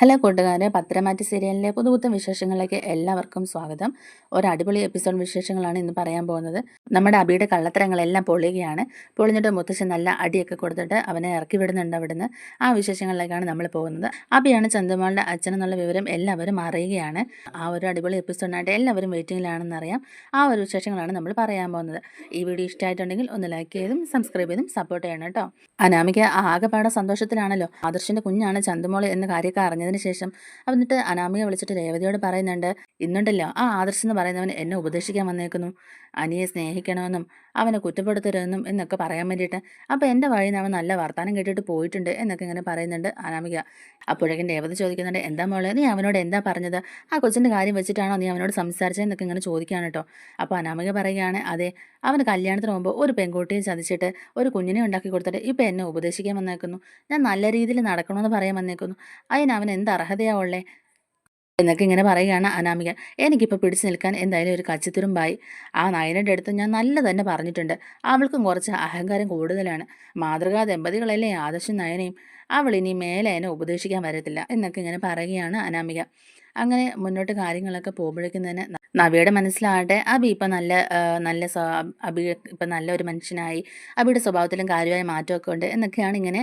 Hello കൂട്ടുകാരെ പത്രമാറ്റി സീരിയലിലെ പുതുപുത്തൻ വിശേഷങ്ങളിലേക്ക് എല്ലാവർക്കും സ്വാഗതം. ഒരു അടിപൊളി എപ്പിസോഡ് വിശേഷങ്ങളാണ് ഇന്ന് പറയാൻ പോകുന്നത്. നമ്മുടെ അബിയുടെ കള്ളത്തരങ്ങളെല്ലാം പൊളിയുകയാണ്. പൊളിഞ്ഞിട്ട് മുത്തശ്ശൻ നല്ല അടിയൊക്കെ കൊടുത്തിട്ട് അവനെ ഇറക്കി വിടുന്നുണ്ട് അവിടുന്ന്. ആ വിശേഷങ്ങളിലേക്കാണ് നമ്മൾ പോകുന്നത്. അബിയാണ് അച്ഛൻ അച്ഛനെന്നുള്ള വിവരം എല്ലാവരും അറിയുകയാണ്. ആ ഒരു അടിപൊളി എപ്പിസോഡിനായിട്ട് എല്ലാവരും വെയിറ്റിങ്ങിലാണെന്ന് അറിയാം. ആ ഒരു വിശേഷങ്ങളാണ് നമ്മൾ പറയാൻ പോകുന്നത്. ഈ വീഡിയോ ഇഷ്ടമായിട്ടുണ്ടെങ്കിൽ ഒന്ന് ലൈക്ക് ചെയ്തും സബ്സ്ക്രൈബ് ചെയ്തും സപ്പോർട്ട് ചെയ്യണം കേട്ടോ. അനാമിക ആകെപ്പാടെ സന്തോഷത്തിലാണല്ലോ. ആദർശിന്റെ കുഞ്ഞാണ് ചന്ദ്രമോൾ എന്ന കാര്യമൊക്കെ അറിഞ്ഞതിന് ശേഷം എന്നിട്ട് അനാമിക വിളിച്ചിട്ട് രേവതിയോട് പറയുന്നുണ്ട് ഇന്നുണ്ടല്ലോ ആ ആദർശ് എന്ന് പറയുന്നവൻ എന്നെ ഉപദേശിക്കാൻ വന്നേക്കുന്നു. അനിയെ സ്നേഹിക്കണമെന്നും അവനെ കുറ്റപ്പെടുത്തരുതെന്നും എന്നൊക്കെ പറയാൻ വേണ്ടിയിട്ട്. അപ്പോൾ എന്റെ വഴിയിൽ നിന്ന് അവൻ നല്ല വർത്തമാനം കേട്ടിട്ട് പോയിട്ടുണ്ട് എന്നൊക്കെ ഇങ്ങനെ പറയുന്നുണ്ട് അനാമിക. അപ്പോഴേക്കും ദേവത ചോദിക്കുന്നുണ്ട് എന്താ മോളെ നീ അവനോട് എന്താ പറഞ്ഞത്? ആ കൊച്ചിന്റെ കാര്യം വെച്ചിട്ടാണോ നീ അവനോട് സംസാരിച്ചതെന്നൊക്കെ ഇങ്ങനെ ചോദിക്കുകയാണ് കേട്ടോ. അപ്പോൾ അനാമിക പറയുകയാണ് അതെ അവന് കല്യാണത്തിന് മുമ്പ് ഒരു പെൺകുട്ടിയെ ചതിച്ചിട്ട് ഒരു കുഞ്ഞിനെ ഉണ്ടാക്കി കൊടുത്തിട്ട് ഇപ്പം എന്നെ ഉപദേശിക്കാൻ വന്നേക്കുന്നു. ഞാൻ നല്ല രീതിയിൽ നടക്കണമെന്ന് പറയാൻ വന്നേക്കുന്നു. അതിന് അവൻ എന്ത് അർഹതയാവുള്ളേ എന്നൊക്കെ ഇങ്ങനെ പറയുകയാണ് അനാമിക. എനിക്കിപ്പോൾ പിടിച്ചു നിൽക്കാൻ എന്തായാലും ഒരു കച്ചിത്തുരുമ്പായി. ആ നയനയുടെ അടുത്ത് ഞാൻ നല്ല തന്നെ പറഞ്ഞിട്ടുണ്ട്. അവൾക്കും കുറച്ച് അഹങ്കാരം കൂടുതലാണ്. മാതൃകാ ദമ്പതികളല്ലേ ആദർശം നയനയും? അവൾ ഇനി മേലെ എന്നെ ഉപദേശിക്കാൻ വരത്തില്ല എന്നൊക്കെ ഇങ്ങനെ പറയുകയാണ് അനാമിക. അങ്ങനെ മുന്നോട്ട് കാര്യങ്ങളൊക്കെ പോകുമ്പോഴേക്കും തന്നെ നവിയുടെ മനസ്സിലാകട്ടെ. അബി ഇപ്പം നല്ല നല്ല അബി ഇപ്പം നല്ല ഒരു മനുഷ്യനായി. അബിയുടെ സ്വഭാവത്തിലും കാര്യമായ മാറ്റമൊക്കെ ഉണ്ട് എന്നൊക്കെയാണ് ഇങ്ങനെ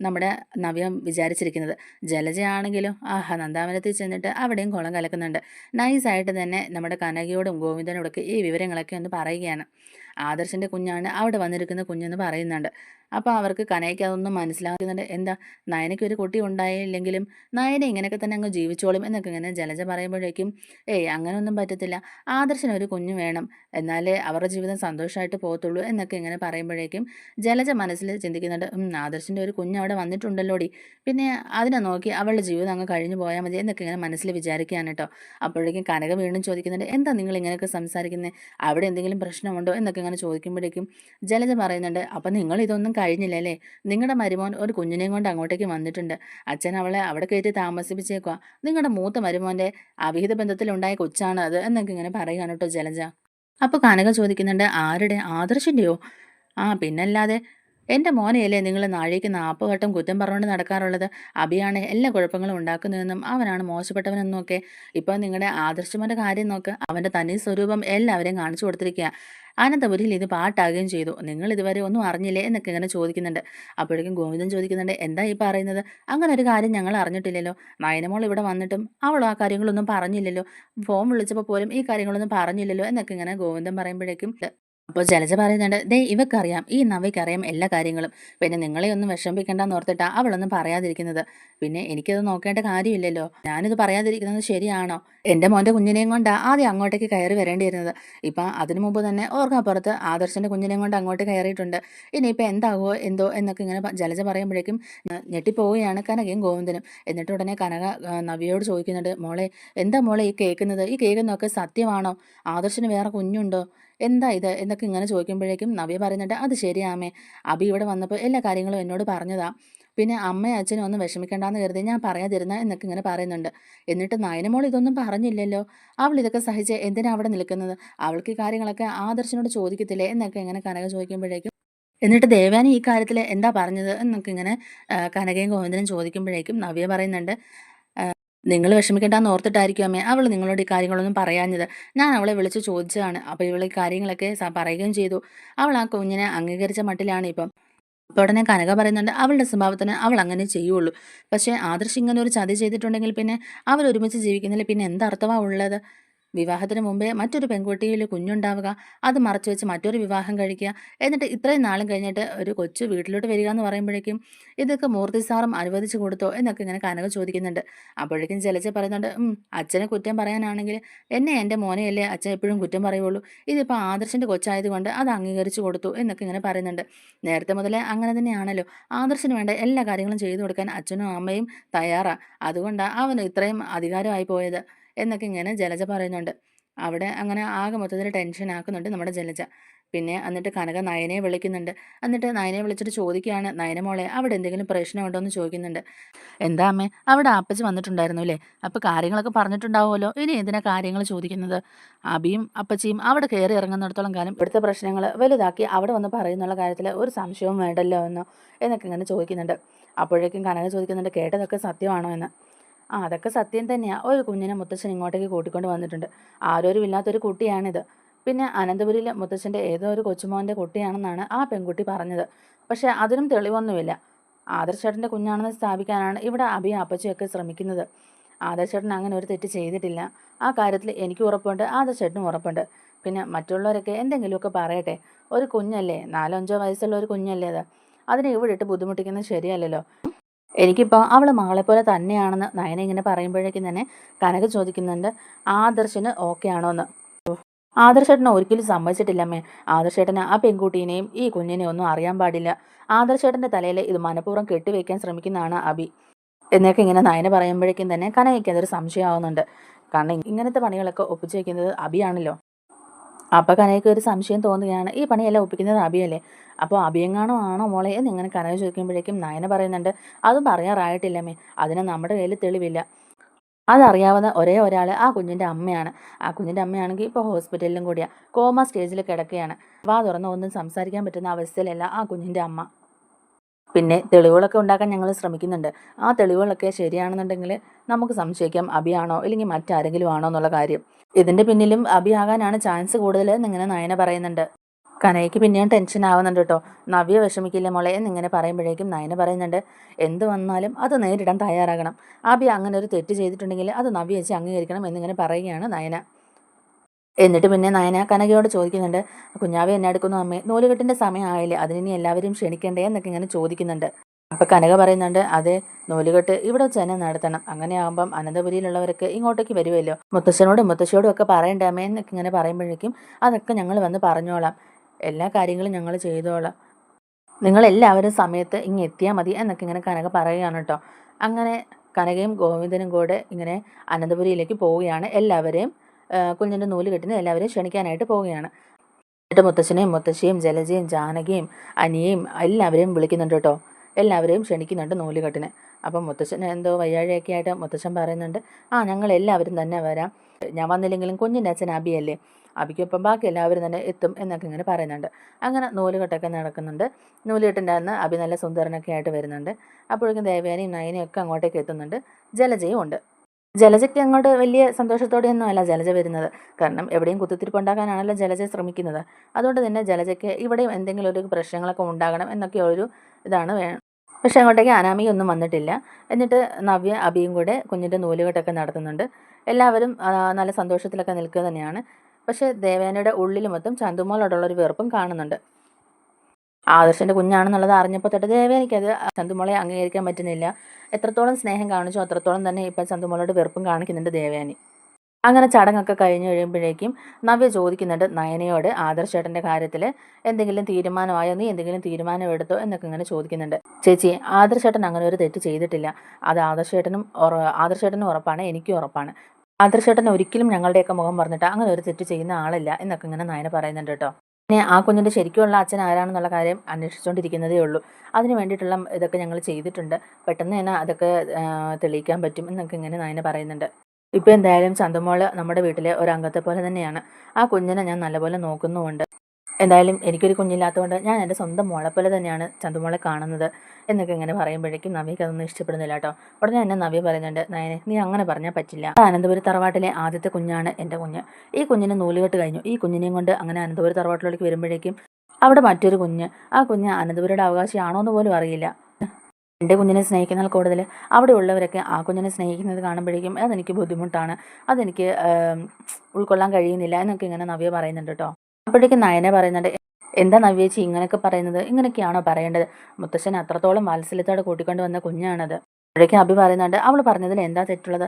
നമ്മുടെ നവ്യം വിചാരിച്ചിരിക്കുന്നത്. ജലജയാണെങ്കിലും ആഹാ നന്ദാവനത്തിൽ ചെന്നിട്ട് അവിടെയും കുളം കലക്കുന്നുണ്ട്. നൈസായിട്ട് തന്നെ നമ്മുടെ കനകയോടും ഗോവിന്ദനോടൊക്കെ ഈ വിവരങ്ങളൊക്കെ ഒന്ന് പറയുകയാണ്. ആദർശന്റെ കുഞ്ഞാണ് അവിടെ വന്നിരിക്കുന്ന കുഞ്ഞെന്ന് പറയുന്നുണ്ട്. അപ്പോൾ അവർക്ക് കനയ്ക്ക് അതൊന്നും മനസ്സിലാക്കുന്നുണ്ട് എന്താ? നയനയ്ക്ക് ഒരു കുട്ടി ഉണ്ടായില്ലെങ്കിലും നയന ഇങ്ങനെയൊക്കെ തന്നെ അങ്ങ് ജീവിച്ചോളും എന്നൊക്കെ ഇങ്ങനെ ജലജ പറയുമ്പോഴേക്കും ഏയ് അങ്ങനെയൊന്നും പറ്റത്തില്ല. ആദർശന് ഒരു കുഞ്ഞു വേണം. എന്നാലേ അവരുടെ ജീവിതം സന്തോഷമായിട്ട് പോകത്തുള്ളൂ എന്നൊക്കെ ഇങ്ങനെ പറയുമ്പോഴേക്കും ജലജ മനസ്സിൽ ചിന്തിക്കുന്നുണ്ട്. ആദർശിന്റെ ഒരു കുഞ്ഞ് അവിടെ വന്നിട്ടുണ്ടല്ലോടി. പിന്നെ അതിനെ നോക്കി അവളുടെ ജീവിതം അങ്ങ് കഴിഞ്ഞു പോയാൽ മതി എന്നൊക്കെ ഇങ്ങനെ മനസ്സിൽ വിചാരിക്കുകയാണ് കേട്ടോ. അപ്പോഴേക്കും കനക വീണ്ടും ചോദിക്കുന്നുണ്ട് എന്താ നിങ്ങൾ ഇങ്ങനെയൊക്കെ സംസാരിക്കുന്നത് അവിടെ എന്തെങ്കിലും പ്രശ്നമുണ്ടോ? എന്നൊക്കെ ഇങ്ങനെ ചോദിക്കുമ്പോഴേക്കും ജലജ പറയുന്നുണ്ട് അപ്പം നിങ്ങൾ ഇതൊന്നും കഴിഞ്ഞില്ല അല്ലേ? നിങ്ങളുടെ മരുമോൻ ഒരു കുഞ്ഞിനെയും കൊണ്ട് അങ്ങോട്ടേക്ക് വന്നിട്ടുണ്ട്. അച്ഛൻ അവളെ അവിടെ കയറ്റി താമസിപ്പിച്ചേക്കുക നിങ്ങളുടെ മൂത്ത മരുമോന്റെ അവിഹിത ബന്ധത്തിലുണ്ടായ കൊച്ചാണ് അത് എന്നൊക്കെ ഇങ്ങനെ പറയുകയാണ് കേട്ടോ ജലജ. അപ്പോൾ കനക ചോദിക്കുന്നുണ്ട് ആരുടെ? ആദർശിന്റെയോ ആ പിന്നല്ലാതെ എന്റെ മോനെയല്ലേ നിങ്ങൾ നാഴേക്ക് നാൽപ്പത് വട്ടം കുറ്റം പറഞ്ഞുകൊണ്ട് നടക്കാറുള്ളത്? അഭിയാണ് എല്ലാ കുഴപ്പങ്ങളും ഉണ്ടാക്കുന്നതെന്നും അവനാണ് മോശപ്പെട്ടവനെന്നും ഒക്കെ ഇപ്പോൾ നിങ്ങളുടെ ആദർശമന്റെ കാര്യം നോക്ക്. അവന്റെ തനി സ്വരൂപം എല്ലാവരെയും കാണിച്ചു കൊടുത്തിരിക്കുക അനന്തപുരിയിൽ ഇത് പാട്ടാകുകയും ചെയ്തു. നിങ്ങൾ ഇതുവരെ ഒന്നും അറിഞ്ഞില്ലേ എന്നൊക്കെ ഇങ്ങനെ ചോദിക്കുന്നുണ്ട്. അപ്പോഴേക്കും ഗോവിന്ദൻ ചോദിക്കുന്നുണ്ട് എന്താ ഈ പറയുന്നത്? അങ്ങനെ ഒരു കാര്യം ഞങ്ങൾ അറിഞ്ഞിട്ടില്ലല്ലോ. നയനമോൾ ഇവിടെ വന്നിട്ടും അവൾ ആ കാര്യങ്ങളൊന്നും പറഞ്ഞില്ലല്ലോ. ഫോം വിളിച്ചപ്പോൾ പോലും ഈ കാര്യങ്ങളൊന്നും പറഞ്ഞില്ലല്ലോ എന്നൊക്കെ ഇങ്ങനെ ഗോവിന്ദൻ പറയുമ്പോഴേക്കും അപ്പോൾ ജലജ പറയുന്നുണ്ട് ദേ ഇവക്കറിയാം ഈ നവയ്ക്കറിയാം എല്ലാ കാര്യങ്ങളും. പിന്നെ നിങ്ങളെ ഒന്നും വിഷമിപ്പിക്കേണ്ടെന്ന് ഓർത്തിട്ടാ അവളൊന്നും പറയാതിരിക്കുന്നത്. പിന്നെ എനിക്കത് നോക്കേണ്ട കാര്യമില്ലല്ലോ. ഞാനിത് പറയാതിരിക്കുന്നത് ശരിയാണോ? എന്റെ മോന്റെ കുഞ്ഞിനെയും കൊണ്ടാണ് ആദ്യം അങ്ങോട്ടേക്ക് കയറി വരേണ്ടിയിരുന്നത്. ഇപ്പം അതിനു മുമ്പ് തന്നെ ഓർക്കപ്പുറത്ത് ആദർശന്റെ കുഞ്ഞിനെയും കൊണ്ട് അങ്ങോട്ട് കയറിയിട്ടുണ്ട്. ഇനിയിപ്പോൾ എന്താകുമോ എന്തോ എന്നൊക്കെ ഇങ്ങനെ ജലജ പറയുമ്പോഴേക്കും ഞെട്ടിപ്പോവുകയാണ് കനകയും ഗോവിന്ദനും. എന്നിട്ട് ഉടനെ കനക നവിയോട് ചോദിക്കുന്നുണ്ട് മോളെ എന്താ മോളെ ഈ കേൾക്കുന്നത്? ഈ കേൾക്കുന്നതൊക്കെ സത്യമാണോ? ആദർശന് വേറെ കുഞ്ഞുണ്ടോ? എന്താ ഇത്? എന്നൊക്കെ ഇങ്ങനെ ചോദിക്കുമ്പോഴേക്കും നവ്യ പറയുന്നുണ്ട് അത് ശരിയാമേ അബി ഇവിടെ വന്നപ്പോൾ എല്ലാ കാര്യങ്ങളും എന്നോട് പറഞ്ഞതാ. പിന്നെ അമ്മയും അച്ഛനും ഒന്നും വിഷമിക്കേണ്ടെന്ന് കരുതി ഞാൻ പറയാതിരുന്ന എന്നൊക്കെ ഇങ്ങനെ പറയുന്നുണ്ട്. എന്നിട്ട് നയനമോൾ ഇതൊന്നും പറഞ്ഞില്ലല്ലോ. അവൾ ഇതൊക്കെ സഹിച്ച് എന്തിനാ അവിടെ നിൽക്കുന്നത്? അവൾക്ക് ഈ കാര്യങ്ങളൊക്കെ ആദർശനോട് ചോദിക്കത്തില്ലേ? എന്നൊക്കെ ഇങ്ങനെ കനക ചോദിക്കുമ്പോഴേക്കും എന്നിട്ട് ദേവാനി ഈ കാര്യത്തിൽ എന്താ പറഞ്ഞത്? എന്നൊക്കെ ഇങ്ങനെ കനകയും ഗോവിന്ദനും ചോദിക്കുമ്പോഴേക്കും നവ്യ പറയുന്നുണ്ട് നിങ്ങൾ വിഷമിക്കേണ്ടെന്ന് ഓർത്തിട്ടായിരിക്കും അമ്മേ. അവൾ നിങ്ങളോട് ഈ കാര്യങ്ങളൊന്നും പറയാഞ്ഞത്. ഞാൻ അവളെ വിളിച്ച് ചോദിച്ചതാണ്. അപ്പോൾ ഇവൾ ഈ കാര്യങ്ങളൊക്കെ പറയുകയും ചെയ്തു. അവൾ ആ കുഞ്ഞിനെ അംഗീകരിച്ച മട്ടിലാണ് ഇപ്പം. അപ്പോൾ ഉടനെ കനക പറയുന്നുണ്ട് അവളുടെ സ്വഭാവത്തിന് അവൾ അങ്ങനെ ചെയ്യുള്ളൂ. പക്ഷേ ആദർശ് ഇങ്ങനെ ഒരു ചതി ചെയ്തിട്ടുണ്ടെങ്കിൽ പിന്നെ അവർ ഒരുമിച്ച് ജീവിക്കുന്നതിൽ പിന്നെ എന്തർത്ഥമാണ് ഉള്ളത്? വിവാഹത്തിന് മുമ്പേ മറ്റൊരു പെൺകുട്ടിയിൽ കുഞ്ഞുണ്ടാവുക അത് മറച്ചു വെച്ച് മറ്റൊരു വിവാഹം കഴിക്കുക എന്നിട്ട് ഇത്രയും നാളും കഴിഞ്ഞിട്ട് ഒരു കൊച്ചു വീട്ടിലോട്ട് വരിക എന്ന് പറയുമ്പോഴേക്കും ഇതൊക്കെ മൂർത്തി സാറും അനുവദിച്ചു കൊടുത്തോ എന്നൊക്കെ ഇങ്ങനെ കനക ചോദിക്കുന്നുണ്ട്. അപ്പോഴേക്കും ചിലച്ച പറയുന്നുണ്ട് അച്ഛനെ കുറ്റം പറയാനാണെങ്കിൽ എന്നെ എന്റെ മോനെയല്ലേ അച്ഛൻ എപ്പോഴും കുറ്റം പറയുള്ളൂ. ഇതിപ്പോൾ ആദർശന്റെ കൊച്ചായതുകൊണ്ട് അത് അംഗീകരിച്ചു കൊടുത്തു എന്നൊക്കെ ഇങ്ങനെ പറയുന്നുണ്ട്. നേരത്തെ മുതലേ അങ്ങനെ തന്നെയാണല്ലോ. ആദർശന് വേണ്ട എല്ലാ കാര്യങ്ങളും ചെയ്തു കൊടുക്കാൻ അച്ഛനും അമ്മയും തയ്യാറാണ് അതുകൊണ്ടാണ് അവന് ഇത്രയും അധികാരമായി പോയത്. എന്നൊക്കെ ഇങ്ങനെ ജലജ പറയുന്നുണ്ട്. അവിടെ അങ്ങനെ ആകെ മൊത്തത്തിൽ ടെൻഷൻ ആക്കുന്നുണ്ട് നമ്മുടെ ജലജ. പിന്നെ എന്നിട്ട് കനക നയനെ വിളിക്കുന്നുണ്ട്. എന്നിട്ട് നയനെ വിളിച്ചിട്ട് ചോദിക്കുകയാണ് നയനമോളെ അവിടെ എന്തെങ്കിലും പ്രശ്നമുണ്ടോ എന്ന് ചോദിക്കുന്നുണ്ട്. എന്താ അമ്മേ അവിടെ ആപ്പച്ച് വന്നിട്ടുണ്ടായിരുന്നു അല്ലേ? അപ്പോൾ കാര്യങ്ങളൊക്കെ പറഞ്ഞിട്ടുണ്ടാവുമല്ലോ. ഇനി എന്തിനാ കാര്യങ്ങൾ ചോദിക്കുന്നത്? അബിയും അപ്പച്ചിയും അവിടെ കയറി ഇറങ്ങുന്നിടത്തോളം കാലം ഇവിടുത്തെ പ്രശ്നങ്ങൾ വലുതാക്കി അവിടെ വന്ന് പറയുന്നുള്ള കാര്യത്തിൽ ഒരു സംശയവും വേണ്ടല്ലോ എന്നോ എന്നൊക്കെ ഇങ്ങനെ ചോദിക്കുന്നുണ്ട്. അപ്പോഴേക്കും കനക ചോദിക്കുന്നുണ്ട് കേട്ടതൊക്കെ സത്യമാണോ? എന്ന്. ആ അതൊക്കെ സത്യം തന്നെയാണ് ഒരു കുഞ്ഞിനെ മുത്തച്ഛൻ ഇങ്ങോട്ടേക്ക് കൂട്ടിക്കൊണ്ട് വന്നിട്ടുണ്ട്. ആരോരും ഇല്ലാത്തൊരു കുട്ടിയാണിത്. പിന്നെ അനന്തപുരിയിലെ മുത്തച്ഛന്റെ ഏതോ ഒരു കൊച്ചുമോന്റെ കുട്ടിയാണെന്നാണ് ആ പെൺകുട്ടി പറഞ്ഞത്. പക്ഷേ അതിനും തെളിവൊന്നുമില്ല. ആദർശേട്ടന്റെ കുഞ്ഞാണെന്ന് സ്ഥാപിക്കാനാണ് ഇവിടെ അബി അപ്പച്ചയൊക്കെ ശ്രമിക്കുന്നത്. ആദർശേട്ടൻ അങ്ങനെ ഒരു തെറ്റ് ചെയ്തിട്ടില്ല. ആ കാര്യത്തിൽ എനിക്ക് ഉറപ്പുണ്ട് ആദർശേട്ടനും ഉറപ്പുണ്ട്. പിന്നെ മറ്റുള്ളവരൊക്കെ എന്തെങ്കിലുമൊക്കെ പറയട്ടെ. ഒരു കുഞ്ഞല്ലേ? നാലോ അഞ്ചോ വയസ്സുള്ള ഒരു കുഞ്ഞല്ലേ അത്? അതിനെ ഇവിടെ ഇട്ട് ബുദ്ധിമുട്ടിക്കുന്നത് ശരിയല്ലല്ലോ. എനിക്കിപ്പോൾ അവൾ പോലെ തന്നെയാണെന്ന് നയന ഇങ്ങനെ പറയുമ്പോഴേക്കും തന്നെ കനക ചോദിക്കുന്നുണ്ട് ആദർശന് ഓക്കെ ആണോ എന്ന് ആദർശേട്ടനെ ഒരിക്കലും സമ്മതിച്ചിട്ടില്ലമ്മേ. ആദർശേട്ടന് ആ പെൺകുട്ടീനെയും ഈ കുഞ്ഞിനെയും ഒന്നും അറിയാൻ പാടില്ല. ആദർശേട്ടന്റെ തലയിൽ ഇത് മനഃപൂർവം കെട്ടിവെക്കാൻ ശ്രമിക്കുന്നതാണ് അബി എന്നൊക്കെ ഇങ്ങനെ നയന പറയുമ്പോഴേക്കും തന്നെ കനകയ്ക്ക് അതൊരു സംശയമാവുന്നുണ്ട്. കാരണം ഇങ്ങനത്തെ പണികളൊക്കെ ഒപ്പിച്ചു വയ്ക്കുന്നത് അബിയാണല്ലോ അപ്പോൾ കനയ്ക്ക് ഒരു സംശയം തോന്നുകയാണ് ഈ പണിയെല്ലാം ഒപ്പിക്കുന്നത് അബിയല്ലേ? അപ്പോൾ അഭിയങ്ങാണോ ആണോ മോളെ? എന്ന് ഇങ്ങനെ കനക ചോദിക്കുമ്പോഴേക്കും നയന പറയുന്നുണ്ട് അതും പറയാറായിട്ടില്ലമ്മേ അതിന് നമ്മുടെ കയ്യിൽ തെളിവില്ല. അതറിയാവുന്ന ഒരേ ഒരാൾ ആ കുഞ്ഞിന്റെ അമ്മയാണ്. ആ കുഞ്ഞിന്റെ അമ്മയാണെങ്കിൽ ഇപ്പോൾ ഹോസ്പിറ്റലിലും കൂടിയാണ് കോമ സ്റ്റേജിൽ കിടക്കുകയാണ്. വാ തുറന്ന് ഒന്നും സംസാരിക്കാൻ പറ്റുന്ന അവസ്ഥയിലല്ല ആ കുഞ്ഞിന്റെ അമ്മ. പിന്നെ തെളിവുകളൊക്കെ ഉണ്ടാക്കാൻ ഞങ്ങൾ ശ്രമിക്കുന്നുണ്ട്. ആ തെളിവുകളൊക്കെ ശരിയാണെന്നുണ്ടെങ്കിൽ നമുക്ക് സംശയിക്കാം അബിയാണോ അല്ലെങ്കിൽ മറ്റാരെങ്കിലും ആണോ എന്നുള്ള കാര്യം. ഇതിന്റെ പിന്നിലും അബിയാകാനാണ് ചാൻസ് കൂടുതൽ എന്നിങ്ങനെ നയന പറയുന്നുണ്ട്. കനയ്ക്ക് പിന്നെയും ടെൻഷൻ ആവുന്നുണ്ട് കേട്ടോ നവ്യ വിഷമിക്കില്ല മോളെ എന്നിങ്ങനെ പറയുമ്പോഴേക്കും നയന പറയുന്നുണ്ട് എന്ത് വന്നാലും അത് നേരിടാൻ തയ്യാറാകണം. അബി അങ്ങനെ ഒരു തെറ്റ് ചെയ്തിട്ടുണ്ടെങ്കിൽ അത് നവ്യ വെച്ച് അംഗീകരിക്കണം എന്നിങ്ങനെ പറയുകയാണ് നയന. എന്നിട്ട് പിന്നെ നയന കനകയോട് ചോദിക്കുന്നുണ്ട് കുഞ്ഞാവി എന്നെ എടുക്കുന്നു അമ്മേ. നൂലുകെട്ടിന്റെ സമയമായില്ലേ അതിനി എല്ലാവരും ക്ഷണിക്കണ്ടേ? എന്നൊക്കെ ഇങ്ങനെ ചോദിക്കുന്നുണ്ട്. അപ്പം കനക പറയുന്നുണ്ട് അതെ നൂലുകെട്ട് ഇവിടെ വെച്ച് തന്നെ നടത്തണം. അങ്ങനെ ആകുമ്പം അനന്തപുരിയിലുള്ളവരൊക്കെ ഇങ്ങോട്ടേക്ക് വരുമല്ലോ മുത്തശ്ശനോടും മുത്തശ്ശിയോടും ഒക്കെ പറയണ്ടേ എന്നൊക്കെ ഇങ്ങനെ പറയുമ്പോഴേക്കും അതൊക്കെ ഞങ്ങൾ വന്ന് പറഞ്ഞോളാം. എല്ലാ കാര്യങ്ങളും ഞങ്ങൾ ചെയ്തോളാം. നിങ്ങളെല്ലാവരും സമയത്ത് ഇങ്ങ് എത്തിയാൽ മതി എന്നൊക്കെ ഇങ്ങനെ കനക പറയുകയാണ് കേട്ടോ. അങ്ങനെ കനകയും ഗോവിന്ദനും കൂടെ ഇങ്ങനെ അനന്തപുരിയിലേക്ക് പോവുകയാണ് എല്ലാവരെയും കുഞ്ഞിന്റെ നൂൽ കെട്ടിന് എല്ലാവരെയും ക്ഷണിക്കാനായിട്ട് പോവുകയാണ്. എന്നിട്ട് മുത്തശ്ശനെയും മുത്തശ്ശിയും ജലജയും ജാനകിയും അനിയയും എല്ലാവരെയും വിളിക്കുന്നുണ്ട് കേട്ടോ. എല്ലാവരെയും ക്ഷണിക്കുന്നുണ്ട് നൂലുകെട്ടിന് അപ്പം മുത്തശ്ശൻ എന്തോ വയ്യാഴിയൊക്കെ ആയിട്ട് മുത്തശ്ശൻ പറയുന്നുണ്ട് ആ ഞങ്ങൾ എല്ലാവരും തന്നെ വരാം. ഞാൻ വന്നില്ലെങ്കിലും കുഞ്ഞിന്റെ അച്ഛൻ അബിയല്ലേ? അബിക്കൊപ്പം ബാക്കി എല്ലാവരും തന്നെ എത്തും എന്നൊക്കെ ഇങ്ങനെ പറയുന്നുണ്ട്. അങ്ങനെ നൂലുകെട്ടൊക്കെ നടക്കുന്നുണ്ട്. നൂലുകെട്ടിന്റെ അന്ന് അബി നല്ല സുന്ദരനൊക്കെ ആയിട്ട് വരുന്നുണ്ട്. അപ്പോഴേക്കും ദേവയാനിയും നയനയും ഒക്കെ അങ്ങോട്ടേക്ക് എത്തുന്നുണ്ട്. ജലജയും ഉണ്ട്. ജലജയ്ക്ക് അങ്ങോട്ട് വലിയ സന്തോഷത്തോടെയൊന്നുമല്ല ജലജ വരുന്നത്. കാരണം എവിടെയും കുത്തിത്തിരിപ്പുണ്ടാക്കാനാണല്ലോ ജലജ ശ്രമിക്കുന്നത്. അതുകൊണ്ട് തന്നെ ജലജയ്ക്ക് ഇവിടെയും എന്തെങ്കിലും ഒരു പ്രശ്നങ്ങളൊക്കെ ഉണ്ടാകണം എന്നൊക്കെ ഒരു ഇതാണ് വേണം പക്ഷേ അങ്ങോട്ടേക്ക് അനാമിയൊന്നും വന്നിട്ടില്ല. എന്നിട്ട് നവ്യ അബിയും കൂടെ കുഞ്ഞിന്റെ നൂലുകെട്ടൊക്കെ നടത്തുന്നുണ്ട്. എല്ലാവരും നല്ല സന്തോഷത്തിലൊക്കെ നിൽക്കുക തന്നെയാണ്. പക്ഷേ ദേവേനയുടെ ഉള്ളിൽ മൊത്തം ചന്തുമോളോടുള്ളൊരു വെറുപ്പും കാണുന്നുണ്ട്. ആദർശന്റെ കുഞ്ഞാണെന്നുള്ളത് അറിഞ്ഞപ്പോൾ തൊട്ട് ദേവ എനിക്കത് ചന്തുമോളെ അംഗീകരിക്കാൻ പറ്റുന്നില്ല. എത്രത്തോളം സ്നേഹം കാണിച്ചോ അത്രത്തോളം തന്നെ ഇപ്പം ചന്തുമോളോട് വെറുപ്പും കാണിക്കുന്നുണ്ട് ദേവയാനി. അങ്ങനെ ചടങ്ങൊക്കെ കഴിഞ്ഞ് കഴിയുമ്പോഴേക്കും നവ്യ ചോദിക്കുന്നുണ്ട് നയനയോട് ആദർശേട്ടന്റെ കാര്യത്തിൽ എന്തെങ്കിലും തീരുമാനമായോ? നീ എന്തെങ്കിലും തീരുമാനം എടുത്തോ? എന്നൊക്കെ ഇങ്ങനെ ചോദിക്കുന്നുണ്ട്. ചേച്ചി ആദർശേട്ടൻ അങ്ങനെ ഒരു തെറ്റ് ചെയ്തിട്ടില്ല. അത് ആദർശേട്ടനും ആദർശേട്ടനും ഉറപ്പാണ് എനിക്കും ഉറപ്പാണ്. ആദർശേട്ടൻ ഒരിക്കലും ഞങ്ങളുടെയൊക്കെ മുഖം പറഞ്ഞിട്ട് അങ്ങനെ ഒരു തെറ്റ് ചെയ്യുന്ന ആളല്ല എന്നൊക്കെ ഇങ്ങനെ നയന പറയുന്നുണ്ട് കേട്ടോ. പിന്നെ ആ കുഞ്ഞിന്റെ ശരിക്കുമുള്ള അച്ഛൻ ആരാണെന്നുള്ള കാര്യം അന്വേഷിച്ചുകൊണ്ടിരിക്കുന്നതേ ഉള്ളൂ. അതിന് വേണ്ടിയിട്ടുള്ള ഇതൊക്കെ ഞങ്ങൾ ചെയ്തിട്ടുണ്ട്. പെട്ടെന്ന് തന്നെ അതൊക്കെ തെളിയിക്കാൻ പറ്റും എന്നൊക്കെ ഇങ്ങനെ നയനെ പറയുന്നുണ്ട്. ഇപ്പോൾ എന്തായാലും ചന്തമോൾ നമ്മുടെ വീട്ടിലെ ഒരു അംഗത്തെ പോലെ തന്നെയാണ്. ആ കുഞ്ഞിനെ ഞാൻ നല്ലപോലെ നോക്കുന്നുമുണ്ട്. എന്തായാലും എനിക്കൊരു കുഞ്ഞില്ലാത്തതുകൊണ്ട് ഞാൻ എന്റെ സ്വന്തം മോളെ പോലെ തന്നെയാണ് ചന്തുമോളെ കാണുന്നത്. എന്നൊക്കെ ഇങ്ങനെ പറയുമ്പോഴേക്കും നവിക്ക് അതൊന്നും ഇഷ്ടപ്പെടുന്നില്ല കേട്ടോ. ഉടനെ തന്നെ നവ്യ പറയുന്നുണ്ട് നയനെ നീ അങ്ങനെ പറഞ്ഞാൽ പറ്റില്ല. അനന്തപുരി തറവാട്ടിലെ ആദ്യത്തെ കുഞ്ഞാണ് എന്റെ കുഞ്ഞ്. ഈ കുഞ്ഞിന് നൂലുകെട്ട് കഴിഞ്ഞു. ഈ കുഞ്ഞിനെയും കൊണ്ട് അങ്ങനെ അനന്തപുരി തറവാട്ടിലേക്ക് വരുമ്പോഴേക്കും അവിടെ മറ്റൊരു കുഞ്ഞ്. ആ കുഞ്ഞ് അനന്തപുരിയുടെ അവകാശിയാണോ എന്ന് പോലും അറിയില്ല. എന്റെ കുഞ്ഞിനെ സ്നേഹിക്കുന്നതിൽ കൂടുതൽ അവിടെ ഉള്ളവരൊക്കെ ആ കുഞ്ഞിനെ സ്നേഹിക്കുന്നത് കാണുമ്പോഴേക്കും അതെനിക്ക് ബുദ്ധിമുട്ടാണ്. അതെനിക്ക് ഉൾക്കൊള്ളാൻ കഴിയുന്നില്ല എന്നൊക്കെ ഇങ്ങനെ നവ്യ പറയുന്നുണ്ട് കേട്ടോ. അപ്പോഴേക്കും നയന പറയുന്നുണ്ട് എന്താ നവ്യേച്ചി ഇങ്ങനെയൊക്കെ പറയുന്നത്? ഇങ്ങനെയൊക്കെയാണോ പറയേണ്ടത്? മുത്തശ്ശൻ അത്രത്തോളം വാത്സല്യത്തോടെ കൂട്ടിക്കൊണ്ട് വന്ന കുഞ്ഞാണത്. അപ്പോഴേക്കും അഭി പറയുന്നുണ്ട് അവൾ പറഞ്ഞതിൽ എന്താ തെറ്റുള്ളത്?